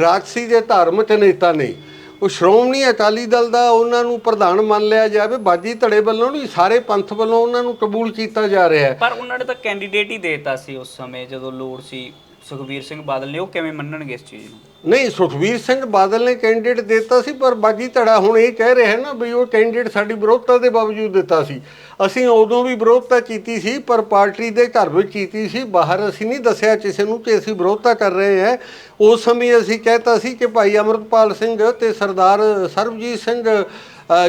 ਰਾਜਸੀ ਦੇ ਧਾਰਮਿਕ ਨੇਤਾ ਨੇ ਉਹ ਸ਼੍ਰੋਮਣੀ ਅਕਾਲੀ ਦਲ ਦਾ ਉਹਨਾਂ ਨੂੰ ਪ੍ਰਧਾਨ ਮੰਨ ਲਿਆ ਜਾਵੇ, ਬਾਜੀ ਧੜੇ ਵੱਲੋਂ ਨਹੀਂ, ਸਾਰੇ ਪੰਥ ਵੱਲੋਂ ਉਹਨਾਂ ਨੂੰ ਕਬੂਲ ਕੀਤਾ ਜਾ ਰਿਹਾ ਹੈ। ਪਰ ਉਹਨਾਂ ਨੇ ਤਾਂ ਕੈਂਡੀਡੇਟ ਹੀ ਦੇਤਾ ਸੀ ਉਸ ਸਮੇਂ ਜਦੋਂ ਲੋੜ ਸੀ ਸੁਖਬੀਰ ਸਿੰਘ ਬਾਦਲ ਨੇ, ਉਹ ਕਿਵੇਂ ਮੰਨਣਗੇ ਇਸ ਚੀਜ਼ ਨੂੰ? ਨਹੀਂ, ਸੁਖਵੀਰ ਸਿੰਘ ਬਾਦਲ ਨੇ ਕੈਂਡੀਡੇਟ ਦਿੱਤਾ ਸੀ, ਪਰ ਬਾਜੀ ਧੜਾ ਹੁਣ ਇਹ ਕਹਿ ਰਿਹਾ ਹੈ ਨਾ ਵੀ ਉਹ ਕੈਂਡੀਡੇਟ ਸਾਡੀ ਵਿਰੋਧਤਾ ਦੇ ਬਾਵਜੂਦ ਦਿੱਤਾ ਸੀ। ਅਸੀਂ ਉਦੋਂ ਵੀ ਵਿਰੋਧਤਾ ਕੀਤੀ ਸੀ, ਪਰ ਪਾਰਟੀ ਦੇ ਘਰ ਵਿੱਚ ਕੀਤੀ ਸੀ, ਬਾਹਰ ਅਸੀਂ ਨਹੀਂ ਦੱਸਿਆ ਕਿਸੇ ਨੂੰ ਕਿ ਅਸੀਂ ਵਿਰੋਧਤਾ ਕਰ ਰਹੇ ਹਾਂ। ਉਸ ਸਮੇਂ ਅਸੀਂ ਕਹਿਤਾ ਸੀ ਕਿ ਭਾਈ ਅਮਰਤਪਾਲ ਸਿੰਘ ਤੇ ਸਰਦਾਰ ਸਰਬਜੀਤ ਸਿੰਘ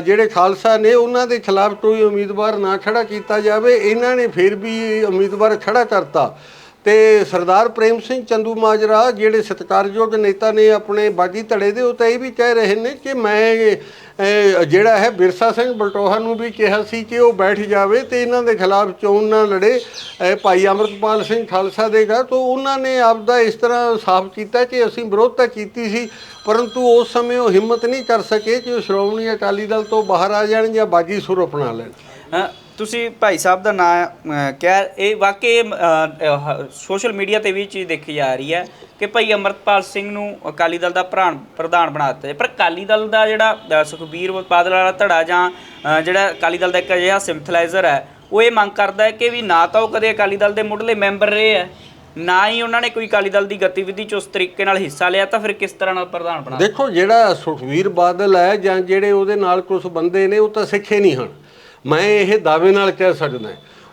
ਜਿਹੜੇ ਖਾਲਸਾ ਨੇ, ਉਹਨਾਂ ਦੇ ਖਿਲਾਫ ਕੋਈ ਉਮੀਦਵਾਰ ਨਾ ਖੜਾ ਕੀਤਾ ਜਾਵੇ। ਇਹਨਾਂ ਨੇ ਫਿਰ ਵੀ ਉਮੀਦਵਾਰ ਖੜਾ ਕਰਤਾ। ਤੇ ਸਰਦਾਰ ਪ੍ਰੇਮ ਸਿੰਘ ਚੰਦੂ ਮਾਜਰਾ ਜਿਹੜੇ ਸਤਿਕਾਰਯੋਗ ਨੇਤਾ ਨੇ ਆਪਣੇ ਬਾਗੀ ਧੜੇ ਦੇ ਉਹ ਤਾਂ ਇਹ ਵੀ ਕਹਿ ਰਹੇ ਨੇ ਕਿ ਮੈਂ ਜਿਹੜਾ ਹੈ ਬਿਰਸਾ ਸਿੰਘ ਬਲਟੋਹਾ ਨੂੰ ਵੀ ਕਿਹਾ ਸੀ ਕਿ ਉਹ ਬੈਠ ਜਾਵੇ ਤੇ ਇਹਨਾਂ ਦੇ ਖਿਲਾਫ ਚੋਣ ਨਾ ਲੜੇ। ਭਾਈ ਅਮਰਤਪਾਲ ਸਿੰਘ ਖਾਲਸਾ ਦੇਗਾ ਤੋਂ ਉਹਨਾਂ ਨੇ ਆਪਦਾ ਇਸ ਤਰ੍ਹਾਂ ਸਾਫ਼ ਕੀਤਾ ਕਿ ਅਸੀਂ ਵਿਰੋਧ ਤਾਂ ਕੀਤੀ ਸੀ ਪਰੰਤੂ ਉਸ ਸਮੇਂ ਉਹ ਹਿੰਮਤ ਨਹੀਂ ਕਰ ਸਕੇ ਕਿ ਉਹ ਸ਼੍ਰੋਮਣੀ ਅਕਾਲੀ ਦਲ ਤੋਂ ਬਾਹਰ ਆ ਜਾਣ ਜਾਂ ਬਾਗੀ ਸੁਰ ਅਪਣਾ ਲੈਣ। ਅ, ਤੁਸੀਂ ਭਾਈ ਸਾਹਿਬ ਦਾ ਨਾਮ ਕਿਹਾ, ਇਹ ਵਾਕਈ ਸੋਸ਼ਲ ਮੀਡੀਆ ਤੇ ਵੀ ਚੀਜ਼ ਦੇਖੀ ਜਾ ਰਹੀ ਹੈ ਕਿ ਭਾਈ ਅਮਰਤਪਾਲ ਸਿੰਘ ਨੂੰ ਅਕਾਲੀ ਦਲ ਦਾ ਪ੍ਰਧਾਨ ਪ੍ਰਧਾਨ ਬਣਾ ਦਿੱਤਾ ਹੈ ਪਰ ਅਕਾਲੀ ਦਲ ਦਾ ਜਿਹੜਾ ਸੁਖਬੀਰ ਬਾਦਲ ਵਾਲਾ ਧੜਾ ਜਾਂ ਜਿਹੜਾ ਅਕਾਲੀ ਦਲ ਦਾ ਇੱਕ ਅਜਿਹਾ ਸਿੰਥਲਾਈਜ਼ਰ ਹੈ, ਉਹ ਇਹ ਮੰਗ ਕਰਦਾ ਹੈ ਕਿ ਵੀ ਨਾ ਤਾਂ ਉਹ ਕਦੇ ਅਕਾਲੀ ਦਲ ਦੇ ਮੁੱਢਲੇ ਮੈਂਬਰ ਰਹੇ ਹੈ, ਨਾ ਹੀ ਉਹਨਾਂ ਨੇ ਕੋਈ ਅਕਾਲੀ ਦਲ ਦੀ ਗਤੀਵਿਧੀ 'ਚ ਉਸ ਤਰੀਕੇ ਨਾਲ ਹਿੱਸਾ ਲਿਆ, ਤਾਂ ਫਿਰ ਕਿਸ ਤਰ੍ਹਾਂ ਨਾਲ ਪ੍ਰਧਾਨ ਬਣਾ ਦੇਖੋ, ਜਿਹੜਾ ਸੁਖਵੀਰ ਬਾਦਲ ਹੈ ਜਾਂ ਜਿਹੜੇ ਉਹਦੇ ਨਾਲ ਕੁਝ ਬੰਦੇ ਨੇ, ਉਹ ਤਾਂ ਸਿੱਖੇ ਨਹੀਂ ਹਨ। ਮੈਂ ਇਹ ਦਾਅਵੇ ਨਾਲ ਕਹਿ ਸਕਦਾ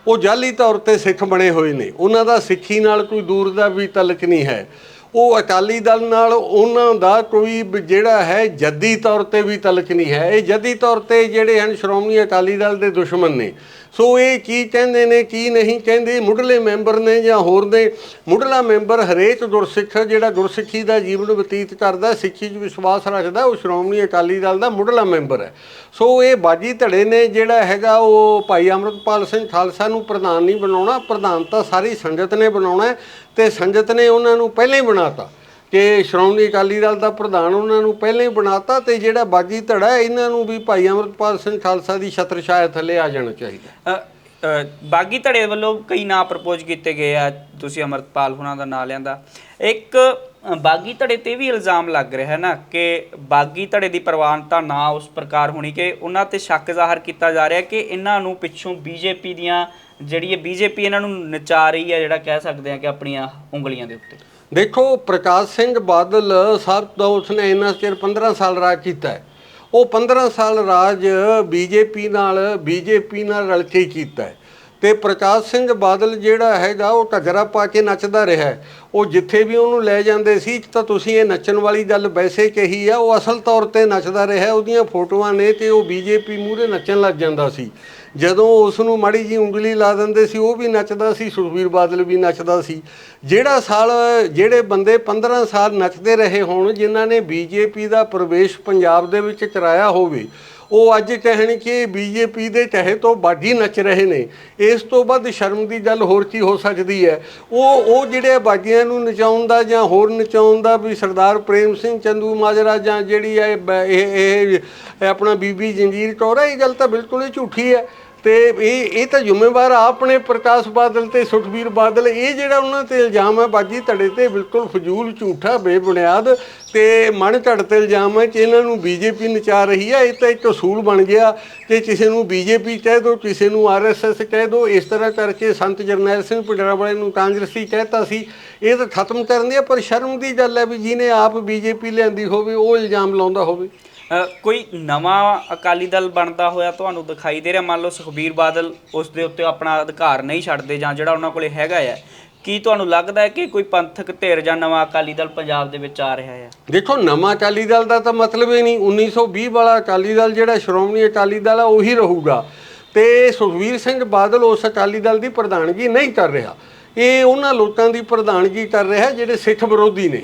ਉਹ ਜਾਲੀ ਤੌਰ ਤੇ ਸਿੱਖ ਬਣੇ ਹੋਏ ਨੇ। ਉਹਨਾਂ ਦਾ ਸਿੱਖੀ ਨਾਲ ਕੋਈ ਦੂਰ ਦਾ ਵੀ ਤਲਕ ਨਹੀਂ ਹੈ। ਉਹ ਅਕਾਲੀ ਦਲ ਨਾਲ ਉਹਨਾਂ ਦਾ ਕੋਈ ਜਿਹੜਾ ਹੈ, ਜੱਦੀ ਤੌਰ ਤੇ ਵੀ ਤਲਕ ਨਹੀਂ ਹੈ। ਇਹ ਜੱਦੀ ਤੌਰ ਤੇ ਜਿਹੜੇ ਹਨ, ਸ਼੍ਰੋਮਣੀ ਅਕਾਲੀ ਦਲ ਦੇ ਦੁਸ਼ਮਣ ਨੇ। ਸੋ ਇਹ ਕੀ ਕਹਿੰਦੇ ਨੇ, ਕੀ ਨਹੀਂ ਕਹਿੰਦੇ? ਮੁੱਢਲੇ ਮੈਂਬਰ ਨੇ ਜਾਂ ਹੋਰ ਨੇ? ਮੁੱਢਲਾ ਮੈਂਬਰ ਹਰੇਕ ਗੁਰਸਿੱਖ, ਜਿਹੜਾ ਗੁਰਸਿੱਖੀ ਦਾ ਜੀਵਨ ਬਤੀਤ ਕਰਦਾ, ਸਿੱਖੀ 'ਚ ਵਿਸ਼ਵਾਸ ਰੱਖਦਾ, ਉਹ ਸ਼੍ਰੋਮਣੀ ਅਕਾਲੀ ਦਲ ਦਾ ਮੁੱਢਲਾ ਮੈਂਬਰ ਹੈ। ਸੋ ਇਹ ਬਾਜੀ ਧੜੇ ਨੇ, ਜਿਹੜਾ ਹੈਗਾ ਉਹ ਭਾਈ ਅਮਰਤਪਾਲ ਸਿੰਘ ਖਾਲਸਾ ਨੂੰ ਪ੍ਰਧਾਨ ਨਹੀਂ ਬਣਾਉਣਾ, ਪ੍ਰਧਾਨ ਤਾਂ ਸਾਰੀ ਸੰਗਤ ਨੇ ਬਣਾਉਣਾ ਹੈ ਤੇ ਸੰਗਤ ਨੇ ਉਹਨਾਂ ਨੂੰ ਪਹਿਲਾਂ ਹੀ ਬਣਾਤਾ। ਕਿ ਸ਼੍ਰੋਮਣੀ ਅਕਾਲੀ ਦਲ ਦਾ ਪ੍ਰਧਾਨ ਉਹਨਾਂ ਨੂੰ ਪਹਿਲਾਂ ਹੀ ਬਣਾਤਾ ਤੇ ਜਿਹੜਾ ਬਾਗੀ ਧੜਾ ਇਹਨਾਂ ਨੂੰ ਵੀ ਭਾਈ ਅਮਰਤਪਾਲ ਸਿੰਘ ਖਾਲਸਾ ਦੀ ਛਤਰ ਛਾਇਆ ਥੱਲੇ ਆ ਜਾਣਾ ਚਾਹੀਦਾ। ਬਾਗੀ ਧੜੇ ਵੱਲੋਂ ਕਈ ਨਾਂ ਪ੍ਰਪੋਜ਼ ਕੀਤੇ ਗਏ ਆ, ਤੁਸੀਂ ਅਮਰਤਪਾਲ ਹੁਣਾਂ ਦਾ ਨਾਂ ਲਿਆਂਦਾ। ਇੱਕ ਬਾਗੀ ਧੜੇ ਤੇ ਵੀ ਇਲਜ਼ਾਮ ਲੱਗ ਰਿਹਾ ਹੈ ਨਾ ਕਿ ਬਾਗੀ ਧੜੇ ਦੀ ਪ੍ਰਵਾਨਤਾ ਨਾ ਉਸ ਪ੍ਰਕਾਰ ਹੋਣੀ ਕਿ ਉਹਨਾਂ ਤੇ ਸ਼ੱਕ ਜ਼ਾਹਰ ਕੀਤਾ ਜਾ ਰਿਹਾ ਕਿ ਇਹਨਾਂ ਨੂੰ ਪਿੱਛੋਂ ਬੀਜੇਪੀ ਦੀਆਂ ਜਿਹੜੀ ਇਹ ਬੀਜੇਪੀ ਇਹਨਾਂ ਨੂੰ ਨਚਾ ਰਹੀ ਹੈ, ਜਿਹੜਾ ਕਹਿ ਸਕਦੇ ਆ ਕਿ ਆਪਣੀਆਂ ਉਂਗਲੀਆਂ ਦੇ ਉੱਤੇ। ਦੇਖੋ, ਪ੍ਰਕਾਸ਼ ਸਿੰਘ ਬਾਦਲ ਸਾਹਿਬ ਤੋਂ ਉਸਨੇ ਇੰਨਾ ਚਿਰ 15 ਸਾਲ ਰਾਜ ਕੀਤਾ ਉਹ 15 ਸਾਲ ਰਾਜ ਬੀਜੇਪੀ ਨਾਲ ਬੀਜੇਪੀ ਨਾਲ ਰਲ ਕੇ ਕੀਤਾ ਹੈ। ਤੇ ਪ੍ਰਕਾਸ਼ ਸਿੰਘ ਬਾਦਲ ਜਿਹੜਾ ਹੈਗਾ, ਉਹ ਘੱਗਰਾ ਪਾ ਕੇ ਨੱਚਦਾ ਰਿਹਾ ਉਹ ਜਿੱਥੇ ਵੀ ਉਹਨੂੰ ਲੈ ਜਾਂਦੇ ਸੀ ਤਾਂ ਤੁਸੀਂ ਇਹ ਨੱਚਣ ਵਾਲੀ ਗੱਲ ਵੈਸੇ ਕਹੀ ਆ, ਉਹ ਅਸਲ ਤੌਰ ਤੇ ਨੱਚਦਾ ਰਿਹਾ, ਉਹਦੀਆਂ ਫੋਟੋਆਂ ਨੇ ਤੇ ਉਹ ਬੀਜੇਪੀ ਮੂਹਰੇ ਨੱਚਣ ਲੱਗ ਜਾਂਦਾ ਸੀ। ਜਦੋਂ ਉਸ ਨੂੰ ਮਾੜੀ ਜੀ ਉਂਗਲੀ ਲਾ ਦਿੰਦੇ ਸੀ, ਉਹ ਵੀ ਨੱਚਦਾ ਸੀ, ਸੁਖਬੀਰ ਬਾਦਲ ਵੀ ਨੱਚਦਾ ਸੀ। ਜਿਹੜਾ ਸਾਲ, ਜਿਹੜੇ ਬੰਦੇ 15 ਸਾਲ ਨੱਚਦੇ ਰਹੇ ਹੋਣ, ਜਿਨ੍ਹਾਂ ਨੇ ਬੀਜੇਪੀ ਦਾ ਪ੍ਰਵੇਸ਼ ਪੰਜਾਬ ਦੇ ਵਿੱਚ ਚਰਾਇਆ ਹੋਵੇ, ਉਹ ਅੱਜ ਕਹਿਣ ਕਿ ਬੀਜੇਪੀ ਦੇ ਤਹਿ ਤੋਂ ਬਾਜੀ ਨੱਚ ਰਹੇ ਨੇ। ਇਸ ਤੋਂ ਵੱਧ ਸ਼ਰਮ ਦੀ ਗੱਲ ਹੋਰ ਕੀ ਹੋ ਸਕਦੀ ਹੈ? ਉਹ ਉਹ ਜਿਹੜੇ ਬਾਗੀਆਂ ਨੂੰ ਨਚਾਉਣ ਦਾ ਜਾਂ ਹੋਰ ਨਚਾਉਣ ਦਾ ਵੀ ਸਰਦਾਰ ਪ੍ਰੇਮ ਸਿੰਘ ਚੰਦੂ ਮਾਜਰਾ ਜਾਂ ਜਿਹੜੀ ਹੈ ਬ- ਇਹ ਇਹ ਇਹ ਆਪਣਾ ਬੀਬੀ ਜੰਜੀਰ ਕੌਰ ਹੈ ਇਹ ਗੱਲ ਤਾਂ ਬਿਲਕੁਲ ਹੀ ਝੂਠੀ ਹੈ। ਤੇ ਇਹ ਇਹ ਤਾਂ ਜ਼ਿੰਮੇਵਾਰ ਆਪਣੇ ਪ੍ਰਕਾਸ਼ ਬਾਦਲ ਤੇ ਸੁਖਬੀਰ ਬਾਦਲ। ਇਹ ਜਿਹੜਾ ਉਹਨਾਂ ਤੇ ਇਲਜ਼ਾਮ ਹੈ, ਬਾਜੀ ਧੜੇ ਤੇ ਬਿਲਕੁਲ ਫਜ਼ੂਲ ਝੂਠਾ, ਬੇਬੁਨਿਆਦ ਤੇ ਮਨ ਝੜ ਤੇ ਇਲਜ਼ਾਮ ਹੈ ਕਿ ਇਹਨਾਂ ਨੂੰ ਬੀਜੇਪੀ ਨਚਾ ਰਹੀ ਹੈ। ਇਹ ਤਾਂ ਇੱਕ ਅਸੂਲ ਬਣ ਗਿਆ ਕਿ ਕਿਸੇ ਨੂੰ ਬੀਜੇਪੀ ਕਹਿ ਦਿਓ ਕਿਸੇ ਨੂੰ ਆਰਐਸਐਸ ਕਹਿ ਦਿਓ ਇਸ ਤਰ੍ਹਾਂ ਕਰਕੇ ਸੰਤ ਜਰਨੈਲ ਸਿੰਘ ਪਿੰਡਰਾ ਵਾਲੇ ਨੂੰ ਕਾਂਗਰਸੀ ਕਹਿਤਾ ਸੀ। ਇਹ ਤਾਂ ਖਤਮ ਕਰਨ ਦੀ ਪਰ ਸ਼ਰਮ ਦੀ ਗੱਲ ਹੈ ਵੀ ਜਿਹਨੇ ਆਪ ਬੀਜੇਪੀ ਲਿਆਂਦੀ ਹੋਵੇ, ਉਹ ਇਲਜ਼ਾਮ ਲਾਉਂਦਾ ਹੋਵੇ। ਕੋਈ ਨਵਾਂ ਅਕਾਲੀ ਦਲ ਬਣਦਾ ਹੋਇਆ ਤੁਹਾਨੂੰ ਦਿਖਾਈ ਦੇ ਰਿਹਾ? ਮੰਨ ਲਓ ਸੁਖਬੀਰ ਬਾਦਲ ਉਸ ਦੇ ਉੱਤੇ ਆਪਣਾ ਅਧਿਕਾਰ ਨਹੀਂ ਛੱਡਦੇ ਜਾਂ ਜਿਹੜਾ ਉਹਨਾਂ ਕੋਲੇ ਹੈਗਾ ਹੈ ਕੀ ਤੁਹਾਨੂੰ ਲੱਗਦਾ ਹੈ ਕਿ ਕੋਈ ਪੰਥਕ ਧਿਰ ਜਾਂ ਨਵਾਂ ਅਕਾਲੀ ਦਲ ਪੰਜਾਬ ਦੇ ਵਿੱਚ ਆ ਰਿਹਾ ਹੈ ਦੇਖੋ, ਨਵਾਂ ਅਕਾਲੀ ਦਲ ਦਾ ਤਾਂ ਮਤਲਬ ਹੀ ਨਹੀਂ। 1920 ਵਾਲਾ ਅਕਾਲੀ ਦਲ ਜਿਹੜਾ, ਸ਼੍ਰੋਮਣੀ ਅਕਾਲੀ ਦਲ ਆ, ਉਹੀ ਰਹੂਗਾ। ਤੇ ਸੁਖਵੀਰ ਸਿੰਘ ਬਾਦਲ ਉਸ ਅਕਾਲੀ ਦਲ ਦੀ ਪ੍ਰਧਾਨਗੀ ਨਹੀਂ ਕਰ ਰਿਹਾ। ਇਹ ਉਹਨਾਂ ਲੋਕਾਂ ਦੀ ਪ੍ਰਧਾਨਗੀ ਕਰ ਰਿਹਾ, ਜਿਹੜੇ ਸਿੱਖ ਵਿਰੋਧੀ ਨੇ।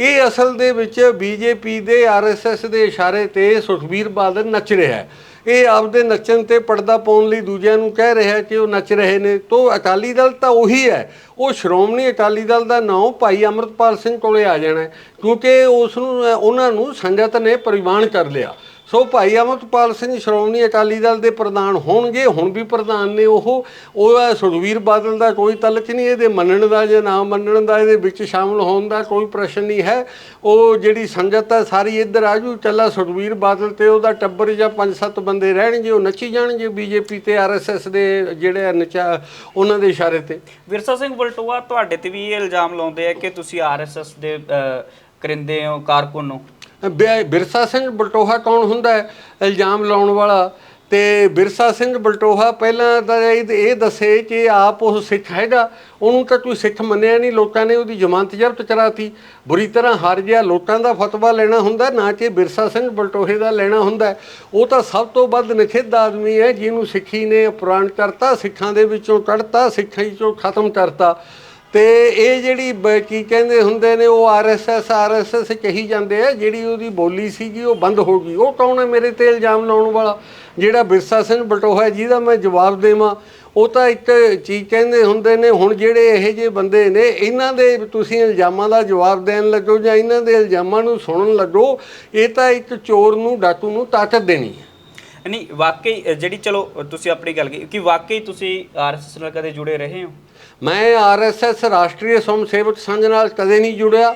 ਇਹ ਅਸਲ ਦੇ ਵਿੱਚ ਬੀਜੇਪੀ ਦੇ ਆਰਐਸਐਸ ਦੇ ਇਸ਼ਾਰੇ ਤੇ ਸੁਖਬੀਰ ਬਾਦਲ ਨੱਚ ਰਿਹਾ ਹੈ। ਇਹ ਆਪਦੇ ਨੱਚਣ ਤੇ ਪਰਦਾ ਪਾਉਣ ਲਈ ਦੂਜਿਆਂ ਨੂੰ ਕਹਿ ਰਿਹਾ ਕਿ ਉਹ ਨੱਚ ਰਹੇ ਨੇ। ਤੋਂ ਅਕਾਲੀ ਦਲ ਤਾਂ ਉਹੀ ਹੈ। ਉਹ ਸ਼੍ਰੋਮਣੀ ਅਕਾਲੀ ਦਲ ਦਾ ਨਾਮ ਭਾਈ ਅਮਰਤਪਾਲ ਸਿੰਘ ਕੋਲੇ ਆ ਜਾਣਾ ਕਿਉਂਕਿ ਉਸ ਨੂੰ, ਉਹਨਾਂ ਨੂੰ ਸੰਗਤ ਨੇ ਪ੍ਰਵਾਨ ਕਰ ਲਿਆ। ਸੋ ਭਾਈ ਅਮਰਤਪਾਲ ਸਿੰਘ ਸ਼੍ਰੋਮਣੀ ਅਕਾਲੀ ਦਲ ਦੇ ਪ੍ਰਧਾਨ ਹੋਣਗੇ, ਹੁਣ ਵੀ ਪ੍ਰਧਾਨ ਨੇ ਉਹ। ਉਹ ਹੈ ਸੁਖਵੀਰ ਬਾਦਲ ਦਾ ਕੋਈ ਤਲਕ ਨਹੀਂ, ਇਹਦੇ ਮੰਨਣ ਦਾ ਜਾਂ ਨਾ ਮੰਨਣ ਦਾ, ਇਹਦੇ ਵਿੱਚ ਸ਼ਾਮਲ ਹੋਣ ਦਾ ਕੋਈ ਪ੍ਰਸ਼ਨ ਨਹੀਂ ਹੈ। ਉਹ ਜਿਹੜੀ ਸੰਗਤ ਹੈ, ਸਾਰੀ ਇੱਧਰ ਆਜੂ ਚੱਲਾ ਸੁਖਵੀਰ ਬਾਦਲ ਤੇ ਉਹਦਾ ਟੱਬਰ ਜਾਂ ਪੰਜ ਸੱਤ ਬੰਦੇ ਰਹਿਣਗੇ, ਉਹ ਨੱਚੀ ਜਾਣਗੇ ਬੀਜੇਪੀ ਤੇ ਆਰਐਸਐਸ ਦੇ ਜਿਹੜੇ ਆ ਨਚਾ, ਉਹਨਾਂ ਦੇ ਇਸ਼ਾਰੇ ਤੇ। ਵਿਰਸਾ ਸਿੰਘ ਬਲਟੋਆ, ਤੁਹਾਡੇ ਤੇ ਵੀ ਇਹ ਇਲਜ਼ਾਮ ਲਾਉਂਦੇ ਆ ਕਿ ਤੁਸੀਂ ਆਰਐਸਐਸ ਦੇ ਕਰਿੰਦੇ ਹੋ, ਕਾਰਕੁਨ ਹੋ। ਬਿ- ਬਿਰਸਾ ਸਿੰਘ ਬਲਟੋਹਾ ਕੌਣ ਹੁੰਦਾ ਹੈ? ਇਲਜ਼ਾਮ ਲਾਉਣ ਵਾਲਾ। ਤੇ ਬਿਰਸਾ ਸਿੰਘ ਬਲਟੋਹਾ ਪਹਿਲਾਂ ਤਾਂ ਇਹ ਇਹ ਦੱਸੇ ਕਿ ਆਪ ਉਹ ਸਿੱਖ ਹੈਗਾ। ਉਹਨੂੰ ਤਾਂ ਕੋਈ ਸਿੱਖ ਮੰਨਿਆ ਨਹੀਂ। ਲੋਕਾਂ ਨੇ ਉਹਦੀ ਜ਼ਮਾਨਤ ਜ਼ਬਤ ਕਰਾਤੀ। ਬੁਰੀ ਤਰ੍ਹਾਂ ਹਾਰ ਗਿਆ। ਲੋਕਾਂ ਦਾ ਫਤਵਾ ਲੈਣਾ ਹੁੰਦਾ, ਨਾ ਕਿ ਬਿਰਸਾ ਸਿੰਘ ਬਲਟੋਹੇ ਦਾ ਲੈਣਾ ਹੁੰਦਾ ਉਹ ਤਾਂ ਸਭ ਤੋਂ ਵੱਧ ਨਿਖਿੱਧ ਆਦਮੀ ਹੈ। ਜਿਹਨੂੰ ਸਿੱਖੀ ਨੇ ਅਪਰਾਨ ਕਰਤਾ, ਸਿੱਖਾਂ ਦੇ ਵਿੱਚੋਂ ਕੱਢਤਾ, ਸਿੱਖਾਂ ਚੋਂ ਖਤਮ ਕਰਤਾ। ਤੇ ਇਹ ਜਿਹੜੀ ਬ- ਕੀ ਕਹਿੰਦੇ ਹੁੰਦੇ ਨੇ, ਉਹ ਆਰਐਸਐਸ ਆਰਐਸਐਸ ਕਹੀ ਜਾਂਦੇ ਆ, ਜਿਹੜੀ ਉਹਦੀ ਬੋਲੀ ਸੀਗੀ ਉਹ ਬੰਦ ਹੋ ਗਈ। ਉਹ ਕੌਣ ਹੈ ਮੇਰੇ ਤੇ ਇਲਜ਼ਾਮ ਲਾਉਣ ਵਾਲਾ? ਜਿਹੜਾ ਬਿਰਸਾ ਸਿੰਘ ਬਟੋਹਾ ਜਿਹਦਾ ਮੈਂ ਜਵਾਬ ਦੇਵਾਂ, ਉਹ ਤਾਂ ਇੱਕ ਚੀਜ਼ ਕਹਿੰਦੇ ਹੁੰਦੇ ਨੇ, ਹੁਣ ਜਿਹੜੇ ਇਹੋ ਜਿਹੇ ਬੰਦੇ ਨੇ, ਇਹਨਾਂ ਦੇ ਤੁਸੀਂ ਇਲਜ਼ਾਮਾਂ ਦਾ ਜਵਾਬ ਦੇਣ ਲੱਗੋ ਜਾਂ ਇਹਨਾਂ ਦੇ ਇਲਜ਼ਾਮਾਂ ਨੂੰ ਸੁਣਨ ਲੱਗੋ, ਇਹ ਤਾਂ ਇੱਕ ਚੋਰ ਨੂੰ, ਡਾਕੂ ਨੂੰ ਤਾਕਤ ਦੇਣੀ ਹੈ। ਨਹੀਂ, ਵਾਕਈ, ਜਿਹੜੀ ਚਲੋ, ਤੁਸੀਂ ਆਪਣੀ ਗੱਲ ਕੀ ਕਿ ਵਾਕਈ ਤੁਸੀਂ ਆਰਐਸਐਸ ਨਾਲ ਕਦੇ ਜੁੜੇ ਰਹੇ ਹੋ? ਮੈਂ ਆਰਐਸਐਸ ਰਾਸ਼ਟਰੀ ਸਵੰਮ ਸੇਵਕ ਸੰਘ ਨਾਲ ਕਦੇ ਨਹੀਂ ਜੁੜਿਆ।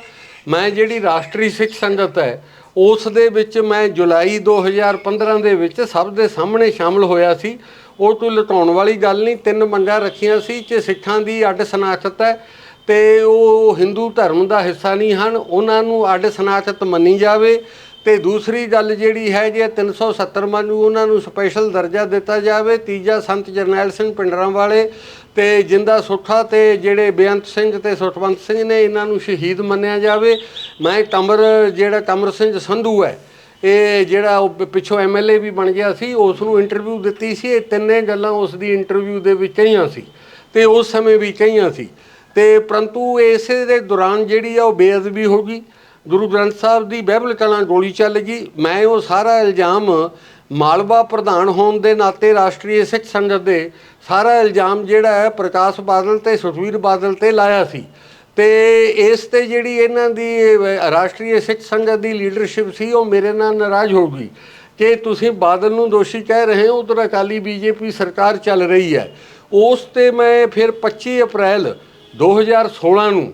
ਮੈਂ ਜਿਹੜੀ ਰਾਸ਼ਟਰੀ ਸਿੱਖ ਸੰਗਤ ਹੈ, ਉਸ ਦੇ ਵਿੱਚ ਮੈਂ ਜੁਲਾਈ 2015 ਦੇ ਵਿੱਚ ਸਭ ਦੇ ਸਾਹਮਣੇ ਸ਼ਾਮਲ ਹੋਇਆ ਸੀ। ਉਹ ਕੋਈ ਲਟਾਉਣ ਵਾਲੀ ਗੱਲ ਨਹੀਂ, ਤਿੰਨ ਮੰਗਾਂ ਰੱਖੀਆਂ ਸੀ ਕਿ ਸਿੱਖਾਂ ਦੀ ਅੱਡ ਸਨਾਖਤ ਹੈ ਤੇ ਉਹ ਹਿੰਦੂ ਧਰਮ ਦਾ ਹਿੱਸਾ ਨਹੀਂ ਹਨ। ਉਹਨਾਂ ਨੂੰ ਅੱਡ ਸਨਾਖਤ ਮੰਨੀ ਜਾਵੇ। ਤੇ ਦੂਸਰੀ ਗੱਲ ਜਿਹੜੀ ਹੈ ਜੇ 370 ਮਨ ਨੂੰ ਉਹਨਾਂ ਨੂੰ ਸਪੈਸ਼ਲ ਦਰਜਾ ਦਿੱਤਾ ਜਾਵੇ। ਤੀਜਾ ਸੰਤ ਜਰਨੈਲ ਸਿੰਘ ਪਿੰਡਰਾਂ ਵਾਲੇ ਤੇ ਜਿੰਦਾ ਸੁੱਠਾ ਤੇ ਜਿਹੜੇ ਬੇਅੰਤ ਸਿੰਘ ਤੇ ਸੁਖਵੰਤ ਸਿੰਘ ਨੇ ਇਹਨਾਂ ਨੂੰ ਸ਼ਹੀਦ ਮੰਨਿਆ ਜਾਵੇ। ਮੈਂ ਕਮਰ ਜਿਹੜਾ ਕਮਰ ਸਿੰਘ ਸੰਧੂ ਹੈ, ਇਹ ਜਿਹੜਾ ਉਹ ਪ- ਪਿੱਛੋਂ ਐਮਐਲਏ ਵੀ ਬਣ ਗਿਆ ਸੀ, ਉਸ ਨੂੰ ਇੰਟਰਵਿਊ ਦਿੱਤੀ ਸੀ। ਇਹ ਤਿੰਨੇ ਗੱਲਾਂ ਉਸ ਦੀ ਇੰਟਰਵਿਊ ਦੇ ਵਿੱਚ ਕਹੀਆਂ ਸੀ ਤੇ ਉਸ ਸਮੇਂ ਵੀ ਕਹੀਆਂ ਸੀ। ਤੇ ਪਰੰਤੂ ਇਸੇ ਦੇ ਦੌਰਾਨ ਜਿਹੜੀ ਆ, ਉਹ ਬੇਅਦਬੀ ਹੋ ਗਈ। ਗੁਰੂ ਗ੍ਰੰਥ ਸਾਹਿਬ ਦੀ ਬਾਈਬਲ ਕਲਾਂ ਗੋਲੀ ਚੱਲ ਗਈ। ਮੈਂ ਉਹ ਸਾਰਾ ਇਲਜ਼ਾਮ ਮਾਲਵਾ ਪ੍ਰਧਾਨ ਹੋਣ ਦੇ ਨਾਤੇ ਰਾਸ਼ਟਰੀ ਸਿੱਖ ਸੰਗਤ ਦੇ ਸਾਰਾ ਇਲਜ਼ਾਮ ਜਿਹੜਾ ਹੈ ਪ੍ਰਕਾਸ਼ ਬਾਦਲ ਤੇ ਸੁਖਵੀਰ ਬਾਦਲ ਤੇ ਲਾਇਆ ਸੀ। ਤੇ ਇਸ ਤੇ ਜਿਹੜੀ ਇਹਨਾਂ ਦੀ ਅਹ, ਰਾਸ਼ਟਰੀ ਸਿੱਖ ਸੰਗਤ ਦੀ ਲੀਡਰਸ਼ਿਪ ਸੀ ਉਹ ਮੇਰੇ ਨਾਲ ਨਾਰਾਜ਼ ਹੋ ਗਈ ਕਿ ਤੁਸੀਂ ਬਾਦਲ ਨੂੰ ਦੋਸ਼ੀ ਕਹਿ ਰਹੇ ਹੋ ਉਧਰ ਅਕਾਲੀ ਬੀਜੇਪੀ ਸਰਕਾਰ ਚੱਲ ਰਹੀ ਹੈ। ਉਸ ਤੇ ਮੈਂ ਫਿਰ 25 ਅਪ੍ਰੈਲ 2016 ਨੂੰ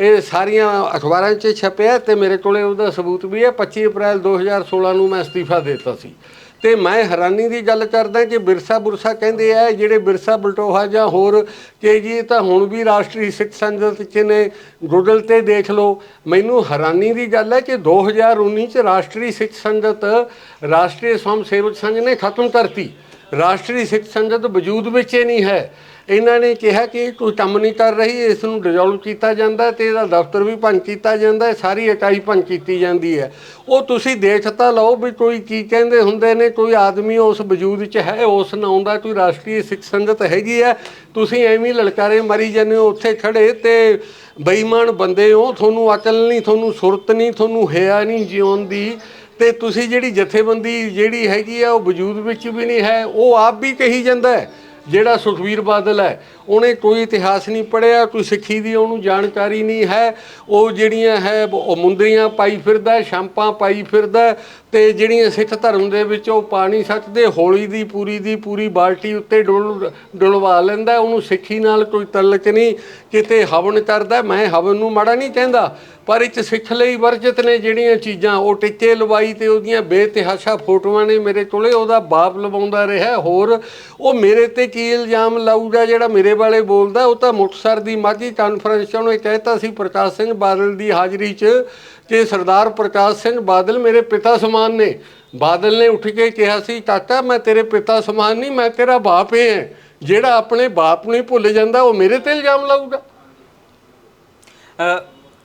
ਇਹ ਸਾਰੀਆਂ ਅਖਬਾਰਾਂ 'ਚ ਛਪਿਆ ਤੇ ਮੇਰੇ ਕੋਲੇ ਉਹਦਾ ਸਬੂਤ ਵੀ ਹੈ। 25 ਅਪ੍ਰੈਲ 2016 ਨੂੰ ਮੈਂ ਅਸਤੀਫਾ ਦੇ ਦਿੱਤਾ ਸੀ। ਤੇ ਮੈਂ ਹੈਰਾਨੀ ਦੀ ਗੱਲ ਕਰਦਾ ਕਿ ਬਿਰਸਾ ਬੁਰਸਾ ਕਹਿੰਦੇ ਆ ਜਿਹੜੇ ਬਿਰਸਾ ਬਲਟੋਹਾ ਜਾਂ ਹੋਰ ਕਿ ਜੀ ਤਾਂ ਹੁਣ ਵੀ ਰਾਸ਼ਟਰੀ ਸਿੱਖ ਸੰਗਤ ਚ ਨੇ ਗੂਗਲ ਤੇ ਦੇਖ ਲਓ। ਮੈਨੂੰ ਹੈਰਾਨੀ ਦੀ ਗੱਲ ਹੈ ਕਿ 2019 ਚ ਰਾਸ਼ਟਰੀ ਸਿੱਖ ਸੰਗਤ, ਰਾਸ਼ਟਰੀ ਸਵੰਮ ਸੇਵਕ ਸੰਘ ਨੇ ਖਤਮ ਕਰਤੀ। ਰਾਸ਼ਟਰੀ ਸਿੱਖ ਸੰਗਤ ਵਜੂਦ ਵਿੱਚ ਹੀ ਨਹੀਂ ਹੈ। ਇਹਨਾਂ ਨੇ ਕਿਹਾ ਕਿ ਇਹ ਕੋਈ ਕੰਮ ਨਹੀਂ ਕਰ ਰਹੀ, ਇਸ ਨੂੰ ਡਿਸੋਲਵ ਕੀਤਾ ਜਾਂਦਾ ਹੈ ਤੇ ਇਹਦਾ ਦਫ਼ਤਰ ਵੀ ਭੰਗ ਕੀਤਾ ਜਾਂਦਾ ਹੈ ਸਾਰੀ ਇਕਾਈ ਭੰਗ ਕੀਤੀ ਜਾਂਦੀ ਹੈ। ਉਹ ਤੁਸੀਂ ਦੇਖ ਤਾਂ ਲਓ ਵੀ ਕੋਈ ਕੀ ਕਹਿੰਦੇ ਹੁੰਦੇ ਨੇ, ਕੋਈ ਆਦਮੀ ਉਸ ਵਜੂਦ 'ਚ ਹੈ, ਉਸ ਨਾਮ ਦਾ ਕੋਈ ਰਾਸ਼ਟਰੀ ਸਿੱਖ ਸੰਗਤ ਹੈਗੀ ਹੈ। ਤੁਸੀਂ ਐਵੇਂ ਹੀ ਲਲਕਾਰੇ ਮਰੀ ਜਾਂਦੇ ਹੋ, ਉੱਥੇ ਖੜੇ ਤੇ ਬੇਈਮਾਨ ਬੰਦੇ ਹੋ, ਤੁਹਾਨੂੰ ਅਕਲ ਨਹੀਂ, ਤੁਹਾਨੂੰ ਸੁਰਤ ਨਹੀਂ, ਤੁਹਾਨੂੰ ਹਿਆ ਨਹੀਂ ਜਿਉਣ ਦੀ। ਤੇ ਤੁਸੀਂ ਜਿਹੜੀ ਜਥੇਬੰਦੀ ਜਿਹੜੀ ਹੈਗੀ ਆ, ਉਹ ਵਜੂਦ ਵਿੱਚ ਵੀ ਨਹੀਂ ਹੈ, ਉਹ ਆਪ ਵੀ ਕਹੀ ਜਾਂਦਾ ਹੈ। ਜਿਹੜਾ ਸੁਖਵੀਰ ਬਾਦਲ ਹੈ ਉਹਨੇ ਕੋਈ ਇਤਿਹਾਸ ਨਹੀਂ ਪੜਿਆ ਕੋਈ ਸਿੱਖੀ ਦੀ ਉਹਨੂੰ ਜਾਣਕਾਰੀ ਨਹੀਂ ਹੈ। ਉਹ ਜਿਹੜੀਆਂ ਹੈ ਉਹ ਮੁੰਦਰੀਆਂ ਪਾਈ ਫਿਰਦਾ ਹੈ, ਸ਼ਾਂਪਾਂ ਪਾਈ ਫਿਰਦਾ ਤੇ ਜਿਹੜੀਆਂ ਸਿੱਖ ਧਰਮ ਦੇ ਵਿੱਚ ਉਹ ਪਾਣੀ ਸੱਚਦੇ ਹੋਲੀ ਦੀ, ਪੂਰੀ ਦੀ, ਪੂਰੀ ਬਾਲਟੀ ਉੱਤੇ ਡੁੱਲ, ਡੁਲਵਾ ਲੈਂਦਾ, ਉਹਨੂੰ ਸਿੱਖੀ ਨਾਲ ਕੋਈ ਤਲਕ ਨਹੀਂ, ਕਿਤੇ ਹਵਨ ਕਰਦਾ, ਮੈਂ ਹਵਨ ਨੂੰ ਮਾੜਾ ਨਹੀਂ ਕਹਿੰਦਾ, ਪਰ ਇਹ 'ਚ ਸਿੱਖ ਲਈ ਵਰਜਿਤ ਨੇ ਜਿਹੜੀਆਂ ਚੀਜ਼ਾਂ, ਉਹ ਟਿੱਕੇ ਲਵਾਈ ਤੇ ਉਹਦੀਆਂ ਬੇਤਿਹਾਸਾ ਫੋਟੋਆਂ ਨੇ ਮੇਰੇ ਕੋਲੇ, ਉਹਦਾ ਬਾਪ ਲਵਾਉਂਦਾ ਰਿਹਾ, ਹੋਰ ਉਹ ਮੇਰੇ ਤੇ ਕੀ ਇਲਜ਼ਾਮ ਲਾਊਗਾ, ਜਿਹੜਾ ਮੇਰੇ ਵਾਲੇ ਬੋਲਦਾ, ਉਹ ਤਾਂ ਮੁਕਤਸਰ ਦੀ ਮਾਝੀ ਕਾਨਫਰੰਸ 'ਚ ਉਹਨੇ ਕਹਿਤਾ ਸੀ, ਪ੍ਰਕਾਸ਼ ਸਿੰਘ ਬਾਦਲ ਦੀ ਹਾਜ਼ਰੀ 'ਚ ਕਿ ਸਰਦਾਰ ਪ੍ਰਕਾਸ਼ ਸਿੰਘ ਬਾਦਲ ਮੇਰੇ ਪਿਤਾ ਸਮਾਨ ਨੇ। ਬਾਦਲ ਨੇ ਉੱਠ ਕੇ ਕਿਹਾ ਸੀ ਚਾਚਾ ਮੈਂ ਤੇਰੇ ਪਿਤਾ ਸਮਾਨ ਨਹੀਂ ਮੈਂ ਤੇਰਾ ਬਾਪ ਹੀ ਹਾਂ ਜਿਹੜਾ ਆਪਣੇ ਬਾਪ ਨੂੰ ਭੁੱਲ ਜਾਂਦਾ ਉਹ ਮੇਰੇ ਤੇ ਇਲਜ਼ਾਮ ਲਾਊਗਾ।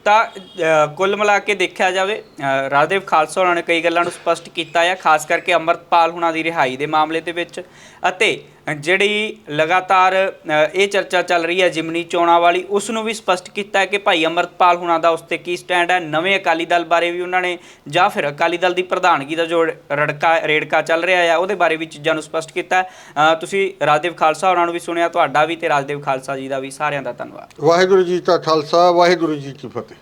ਤਾਂ ਕੁੱਲ ਮਿਲਾ ਕੇ ਦੇਖਿਆ ਜਾਵੇ ਅ, ਰਾਜਦੇਵ ਖਾਲਸਾ ਹੋਰਾਂ ਨੇ ਕਈ ਗੱਲਾਂ ਨੂੰ ਸਪਸ਼ਟ ਕੀਤਾ ਹੈ ਖਾਸ ਕਰਕੇ ਅਮਰਤਪਾਲ ਹੁਣਾਂ ਦੀ ਰਿਹਾਈ ਦੇ ਮਾਮਲੇ ਦੇ ਵਿੱਚ। ਅਤੇ ਜਿਹੜੀ ਲਗਾਤਾਰ ਇਹ ਚਰਚਾ ਚੱਲ ਰਹੀ ਹੈ ਜਿਮਨੀ ਚੋਣਾਂ ਵਾਲੀ, ਉਸ ਨੂੰ ਵੀ ਸਪਸ਼ਟ ਕੀਤਾ ਹੈ ਕਿ ਭਾਈ ਅਮਰਤਪਾਲ ਹੁਣਾਂ ਦਾ ਉਸ ਤੇ ਕੀ ਸਟੈਂਡ ਹੈ? ਨਵੇਂ ਅਕਾਲੀ ਦਲ ਬਾਰੇ ਵੀ ਉਹਨਾਂ ਨੇ ਜਾਂ ਫਿਰ ਅਕਾਲੀ ਦਲ ਦੀ ਪ੍ਰਧਾਨਗੀ ਦਾ ਜੋ ਰੜਕਾ, ਰੇੜਕਾ ਚੱਲ ਰਿਹਾ ਹੈ, ਉਹਦੇ ਬਾਰੇ ਵੀ ਚੀਜ਼ਾਂ ਨੂੰ ਸਪਸ਼ਟ ਕੀਤਾ ਤੁਸੀਂ ਰਾਜਦੇਵ ਖਾਲਸਾ ਉਹਨਾਂ ਨੂੰ ਵੀ ਸੁਣਿਆ, ਤੁਹਾਡਾ ਵੀ ਤੇ ਰਾਜਦੇਵ ਖਾਲਸਾ ਜੀ ਦਾ ਵੀ ਸਾਰਿਆਂ ਦਾ ਧੰਨਵਾਦ। ਵਾਹਿਗੁਰੂ ਜੀ ਕਾ ਖਾਲਸਾ, ਵਾਹਿਗੁਰੂ ਜੀ ਕੀ ਫਤਿਹ।